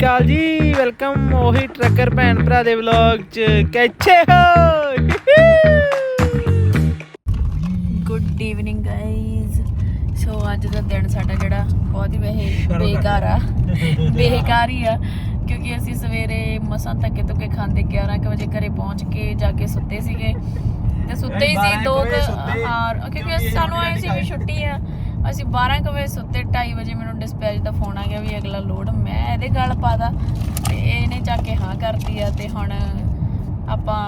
ਕਾਲ ਜੀ ਵੈਲਕਮ ਉਹੀ ਟਰੱਕਰ ਭੈਣ ਭਰਾ ਦੇ ਵਲੌਗ ਚ। ਕਿੱਥੇ ਹੋ? ਗੁੱਡ ਈਵਨਿੰਗ ਗਾਇਜ਼ ਸੋ ਅੱਜ ਦਾ ਦਿਨ ਸਾਡਾ ਜਿਹੜਾ ਬਹੁਤ ਹੀ ਵੈਸੇ ਬੇਕਾਰ ਆ। ਬੇਕਾਰ ਹੀ ਆ ਕਿਉਂਕਿ ਅਸੀਂ ਸਵੇਰੇ ਮਸਾਂ ਧੱਕੇ ਧੁੱਕੇ ਖਾਂਦੇ 11 ਕੁ ਵਜੇ ਘਰੇ ਪਹੁੰਚ ਕੇ ਜਾ ਕੇ ਸੁੱਤੇ ਸੀਗੇ। ਤੇ ਸੁੱਤੇ ਹੀ ਸੀ ਦੋ ਕੁ- ਹਾਂ ਕਿਉਂਕਿ ਸਾਨੂੰ ਆਏ ਸੀ ਵੀ ਛੁੱਟੀ ਆ। ਅਸੀਂ 12 ਕੁ ਵਜੇ ਸੁੱਤੇ 2:30 ਵਜੇ ਮੈਨੂੰ ਡਿਸਪੈਚ ਦਾ ਫੋਨ ਆ ਗਿਆ ਵੀ ਅਗਲਾ ਲੋਡ ਮੈਂ ਇਹਦੇ ਗੱਲ ਪਾਦਾ ਤੇ ਇਹਨੇ ਜਾ ਕੇ ਹਾਂ ਕਰਤੀ ਆ ਤੇ ਹੁਣ ਆਪਾਂ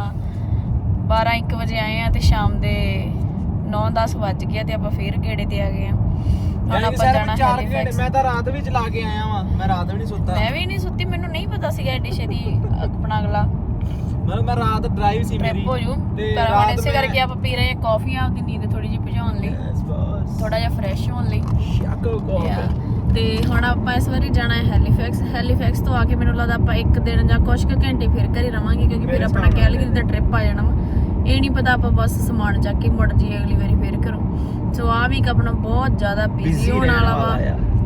12 1 ਵਜੇ ਆਏ ਆ ਤੇ ਸ਼ਾਮ ਦੇ 9-10 ਵੱਜ ਗਿਆ ਤੇ ਆਪਾਂ ਫੇਰ ਗੇੜੇ ਤੇ ਆ ਗਏ ਆ। ਹੁਣ ਆਪਾਂ ਜਾਣਾ ਹੈਲੀਫੈਕਸ ਮੈਂ ਤਾਂ ਰਾਤ ਵੀ ਚਲਾ ਕੇ ਆਇਆ ਵਾਂ ਮੈਂ ਰਾਤ ਵੀ ਨਹੀਂ ਸੁੱਤਾ। ਮੈਂ ਵੀ ਨਹੀਂ ਸੁੱਤੀ ਮੈਨੂੰ ਨਹੀਂ ਪਤਾ ਸੀਗਾ ਐਡੀ ਛੇਤੀ ਆਪਣਾ ਅਗਲਾ। ਮਤਲਬ ਮੈਂ ਰਾਤ ਡਰਾਈਵ ਸੀ ਮੇਰੀ ਹੋ ਜੂ ਪਰ ਹੁਣ ਇਸੇ ਕਰਕੇ ਆਪਾਂ ਪੀ ਰਹੇ ਆ ਕਾਫੀ ਆਪਦੀ ਨੀਂਦ ਥੋੜੀ ਜਿਹੀ ਭਜਾਉਣ ਲਈ। ਥੋੜਾ ਜਿਹਾ ਫਰੈਸ਼ ਹੋਣ ਲਈ। ਸ਼ਾਕੋ. ਤੇ ਹੁਣ ਆਪਾਂ ਇਸ ਵਾਰੀ ਜਾਣਾ ਹੈ ਹੈਲੀਫੈਕਸ ਹੈਲੀਫੈਕਸ ਤੋਂ ਆ ਕੇ ਮੈਨੂੰ ਲੱਗਦਾ ਆਪਾਂ ਇੱਕ ਦਿਨ ਜਾਂ ਕੁਝ ਕੁ ਘੰਟੇ ਫਿਰ ਘਰੇ ਰਵਾਂਗੇ ਕਿਉਂਕਿ ਫਿਰ ਆਪਣਾ ਕੈਲਗਰੀ ਦਾ ਟ੍ਰਿਪ ਆ ਜਾਣਾ ਵਾ। ਇਹ ਨਹੀਂ ਪਤਾ ਆਪਾਂ ਬਸ ਸਮਾਨ ਚੱਕ ਕੇ ਮੁੜ ਜਾਈਏ ਅਗਲੀ ਵਾਰੀ ਫਿਰ ਘਰੋਂ। ਸੋ ਆ ਵੀ ਆਪਣਾ ਬਹੁਤ ਜ਼ਿਆਦਾ ਬਿਜ਼ੀ ਹੋਣ ਵਾਲਾ ਵਾ।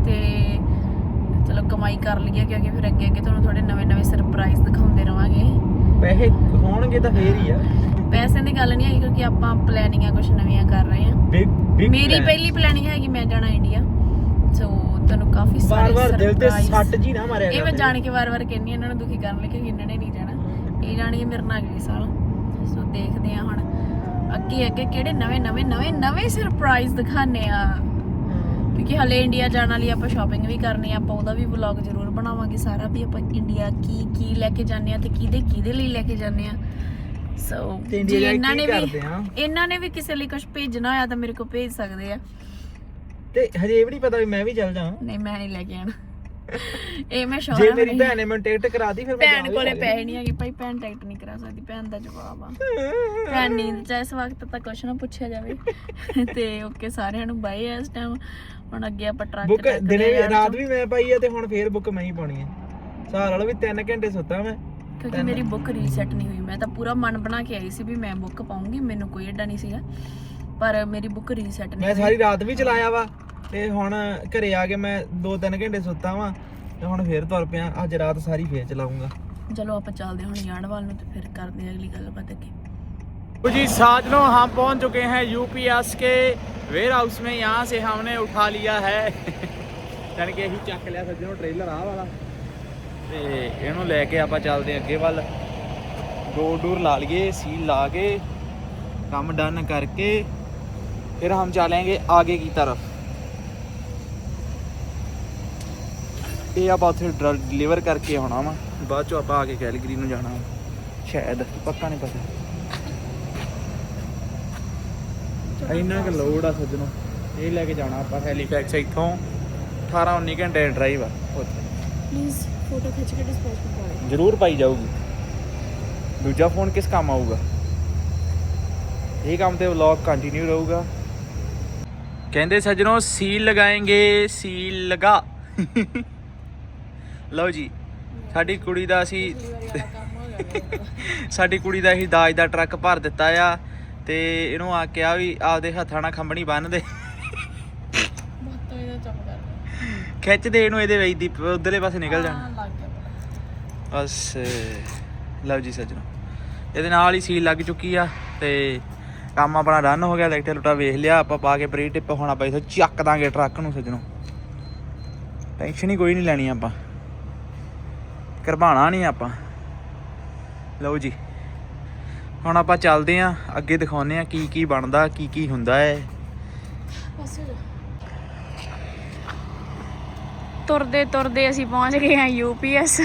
ਤੇ ਚਲੋ ਕਮਾਈ ਕਰ ਲਈਏ ਕਿਉਂਕਿ ਫਿਰ ਅੱਗੇ ਅੱਗੇ ਤੁਹਾਨੂੰ ਥੋੜੇ ਨਵੇਂ ਨਵੇਂ ਸਰਪ੍ਰਾਈਜ਼ ਦਿਖਾਉਂਦੇ ਰਵਾਂਗੇ। ਪੈਸੇ ਹੋਣਗੇ ਤਾਂ ਫੇਰ ਹੀ ਆ। ਪੈਸੇ ਦੀ ਗੱਲ ਨਹੀਂ ਹੈ ਕਿਉਂਕਿ ਆਪਾਂ ਪਲੈਨਿੰਗਾਂ ਕੁਝ ਨਵੀਆਂ ਕਰ ਰਹੇ ਹਾਂ। ਮੇਰੀ ਪਹਿਲੀ ਪਲੈਨਿੰਗ ਹੈਗੀ ਮੈਂ ਜਾਣਾ ਇੰਡੀਆ ਸੋ ਤੁਹਾਨੂੰ ਕਾਫੀ ਸਾਰੇ ਵਾਰ ਦਿਲ ਤੇ ਸੱਟ ਜੀ ਨਾ ਮਾਰਿਆ ਇਹ ਮੈਂ। ਜਾਣ ਕੇ ਵਾਰ-ਵਾਰ ਕਹਿੰਨੀ ਇਹਨਾਂ ਨੂੰ ਦੁਖੀ ਕਰਨ ਲਈ ਕਿ ਇਹਨਾਂ ਨੇ ਨਹੀਂ ਜਾਣਾ। ਇਹ ਜਾਣਗੇ ਮੇਰੇ ਨਾਲ ਅਗਲੇ ਸਾਲ। ਸੋ ਦੇਖਦੇ ਆ ਹੁਣ। ਅੱਗੇ ਅੱਗੇ ਕਿਹੜੇ ਨਵੇਂ ਨਵੇਂ ਨਵੇਂ ਨਵੇਂ ਸਰਪ੍ਰਾਈਜ਼ ਦਿਖਾਣੇ ਆ। ਕਿਉਂਕਿ ਹਲੇ ਇੰਡੀਆ ਜਾਣ ਵਾਲੀ ਆਪਾਂ ਸ਼ਾਪਿੰਗ ਵੀ ਕਰਨੀ ਆ ਆਪਾਂ ਉਹਦਾ ਵੀ ਵਲੌਗ ਜ਼ਰੂਰ ਬਣਾਵਾਂਗੇ। ਸਾਰਾ ਵੀ ਆਪਾਂ ਇੰਡੀਆ ਕੀ ਕੀ ਲੈ ਕੇ ਜਾਂਦੇ ਆ ਤੇ ਕਿਹਦੇ ਕਿਹਦੇ ਲਈ ਲੈ ਕੇ ਜਾਂਦੇ ਆ। ਸੋ ਤੇ ਇੰਡੀਆ ਜੇ ਜਾ ਕੇ ਇਹਨਾਂ ਕੀ ਨੇ ਵੀ ਕਰਦੇ ਆ? ਇਹਨਾਂ ਨੇ ਵੀ ਕਿਸੇ ਲਈ ਕੁਝ ਭੇਜਣਾ ਹੋਇਆ ਤਾਂ ਮੇਰੇ ਕੋਲ ਭੇਜ ਸਕਦੇ ਆ। ਤੇ ਹਜੇ ਇਹ ਵੀ ਨਹੀਂ ਪਤਾ ਵੀ ਮੈਂ ਵੀ ਚੱਲ ਜਾਵਾਂ। ਨਹੀਂ ਮੈਂ ਨਹੀਂ ਲੈ ਕੇ ਆਣਾ ਇਹ ਮੈਂ ਸ਼ੌਰ ਜੇ ਮੇਰੀ ਭੈਣ ਨੇ ਮੈਨੂੰ ਟਿਕਟ ਕਰਾ ਦੀ ਫਿਰ ਮੈਂ ਭੈਣ ਕੋਲੇ ਪੈਸੇ ਨਹੀਂ ਹੈਗੇ ਭਾਈ ਭੈਣ ਟਿਕਟ ਨਹੀਂ ਕਰਾ ਸਕਦੀ ਭੈਣ ਦਾ ਜਵਾਬ ਆ। ਭੈਣ ਨੀਂਦ ਚ ਆ, ਇਸ ਵਕਤ ਤਾਂ ਕੁਛ ਨਾ ਪੁੱਛਿਆ ਜਾਵੇ। ਤੇ ਓਕੇ ਸਾਰਿਆਂ ਨੂੰ ਬਾਏ ਇਸ ਟਾਈਮ ਹੁਣ ਅੱਗੇ ਆਪਾਂ ਟਰੱਕ ਬੁੱਕ ਦਿਨੇ ਰਾਤ ਵੀ ਮੈਂ ਪਾਈ ਆ ਤੇ ਹੁਣ ਫੇਰ ਬੁੱਕ ਮੈਂ ਹੀ ਪਾਉਣੀ ਆ। ਸਾਲ ਵਾਲਾ ਵੀ 3 ਘੰਟੇ ਸੁੱਤਾ ਮੈਂ। ਕਿਉਂਕਿ ਮੇਰੀ ਬੁੱਕ ਰੀਸੈਟ ਨਹੀਂ ਹੋਈ ਮੈਂ ਤਾਂ ਪੂਰਾ ਮਨ ਬਣਾ ਕੇ ਆਈ ਸੀ ਵੀ ਮੈਂ ਬੁੱਕ ਪਾਉਂਗੀ ਮੈਨੂੰ ਕੋਈ ਏਡਾ ਨਹੀਂ ਸੀਗਾ ਪਰ ਮੇਰੀ ਬੁੱਕ ਰੀਸੈਟ ਨਹੀਂ ਮੈਂ ਸਾਰੀ ਰਾਤ ਵੀ ਚਲਾਇਆ ਵਾ ਤੇ ਹੁਣ ਘਰੇ ਆ ਕੇ ਮੈਂ 2-3 ਘੰਟੇ ਸੁੱਤਾ ਵਾਂ ਤੇ ਹੁਣ ਫੇਰ ਤੁਰ ਪਿਆ ਅੱਜ ਰਾਤ ਸਾਰੀ ਫੇਰ ਚਲਾਉਂਗਾ ਚਲੋ ਆਪਾਂ ਚੱਲਦੇ ਹਾਂ ਹੁਣ ਯਾਨਵਾਲ ਨੂੰ ਤੇ ਫਿਰ ਕਰਦੇ ਹਾਂ ਅਗਲੀ ਗੱਲਬਾਤ ਅੱਗੇ तो जी साजनों हम पहुंच चुके हैं यूपीएस के वेयर हाउस में यहाँ से हमने उठा लिया है ਜਾਣੀ ਕਿ ਅਸੀਂ ਚੱਕ ਲਿਆ ਸੱਜਣੋਂ ਟ੍ਰੇਲਰ ਆ ਵਾਲਾ ਤੇ ਇਹਨੂੰ ਲੈ ਕੇ ਆਪਾਂ ਚੱਲਦੇ ਹਾਂ ਅੱਗੇ ਵੱਲ ਡੋਰ ਡੋਰ ਲਾ ਲਈਏ ਸੀਲ ਲਾ ਕੇ ਕੰਮ ਡਨ करके फिर हम चलेंगे आगे की तरफ ਇਹ ਆਪਾਂ ਉੱਥੇ ਡਿਲੀਵਰ ਕਰਕੇ ਆਉਣਾ ਵਾ ਬਾਅਦ ਚੋਂ ਆਪਾਂ ਆ ਕੇ ਕੈਲਗਰੀ ਨੂੰ ਜਾਣਾ ਵਾ। ਸ਼ਾਇਦ ਪੱਕਾ ਨਹੀਂ ਪਤਾ ਇੰਨਾ ਕਿ ਲੋਡ ਆ ਸੱਜਣੋ ਇਹ ਲੈ ਕੇ ਜਾਣਾ ਆਪਾਂ ਹੈਲੀਫੈਕਸ ਇੱਥੋਂ 18 19 ਘੰਟੇ ਡਰਾਈਵ ਆ ਉੱਥੇ ਪਲੀਜ਼ ਫੋਟੋ ਖਿੱਚ ਕੇ ਡਿਸਪੋਜ਼ ਕਰ ਜ਼ਰੂਰ ਪਾਈ ਜਾਊਗੀ। ਦੂਜਾ ਫੋਨ ਕਿਸ ਕੰਮ ਆਊਗਾ? ਇਹ ਕੰਮ ਤੇ ਵਲੌਗ ਕੰਟੀਨਿਊ ਰਹੂਗਾ। ਕਹਿੰਦੇ ਸੱਜਣੋ ਸੀਲ ਲਗਾਏਂਗੇ ਸੀਲ ਲਗਾ। ਲਓ ਜੀ ਸਾਡੀ ਕੁੜੀ ਦਾ ਅਸੀਂ ਸਾਡੀ ਕੁੜੀ ਦਾ ਅਸੀਂ ਦਾਜ ਦਾ ਟਰੱਕ ਭਰ ਦਿੱਤਾ ਆ ਤੇ ਇਹਨੂੰ ਆ ਕਿਹਾ ਵੀ ਆਪਦੇ ਹੱਥਾਂ ਨਾਲ ਖੰਭਣੀ ਬੰਨ ਦੇ। ਖਿੱਚ ਦੇ ਇਹਨੂੰ ਇਹਦੇ ਵਿੱਚ ਦੀ ਉਧਰਲੇ ਪਾਸੇ ਨਿਕਲ ਜਾਣਾ। ਬਸ, ਲਓ ਜੀ ਸੱਜਣੋ। ਇਹਦੇ ਨਾਲ ਹੀ ਸੀਲ ਲੱਗ ਚੁੱਕੀ ਆ ਤੇ ਕੰਮ ਆਪਣਾ ਰਨ ਹੋ ਗਿਆ ਲੈਕਟਰ ਲੁਟਾ ਵੇਖ ਲਿਆ, ਆਪਾਂ ਪਾ ਕੇ ਪ੍ਰੀ ਟਿਪ ਹੁਣ ਆਪਾਂ ਇਥੋਂ ਚੱਕ ਦਾਂਗੇ ਟਰੱਕ ਨੂੰ ਸੱਜਣੋ। ਟੈਨਸ਼ਨ ਹੀ ਕੋਈ ਨਹੀਂ ਲੈਣੀ ਆਪਾਂ। ਕਰਵਾਣਾ ਨਹੀਂ ਆਪਾਂ। ਲਓ ਜੀ। ਹੁਣ ਆਪਾਂ ਚੱਲਦੇ ਆਂ, ਅੱਗੇ ਦਿਖਾਉਂਦੇ ਆ ਕੀ ਕੀ ਬਣਦਾ, ਕੀ ਕੀ ਹੁੰਦਾ ਹੈ। ਬਸ ਹੋ ਜਾ। ਤੁਰਦੇ ਤੁਰਦੇ ਅਸੀਂ ਪਹੁੰਚ ਗਏ ਹਾਂ ਯੂਪੀਐਸ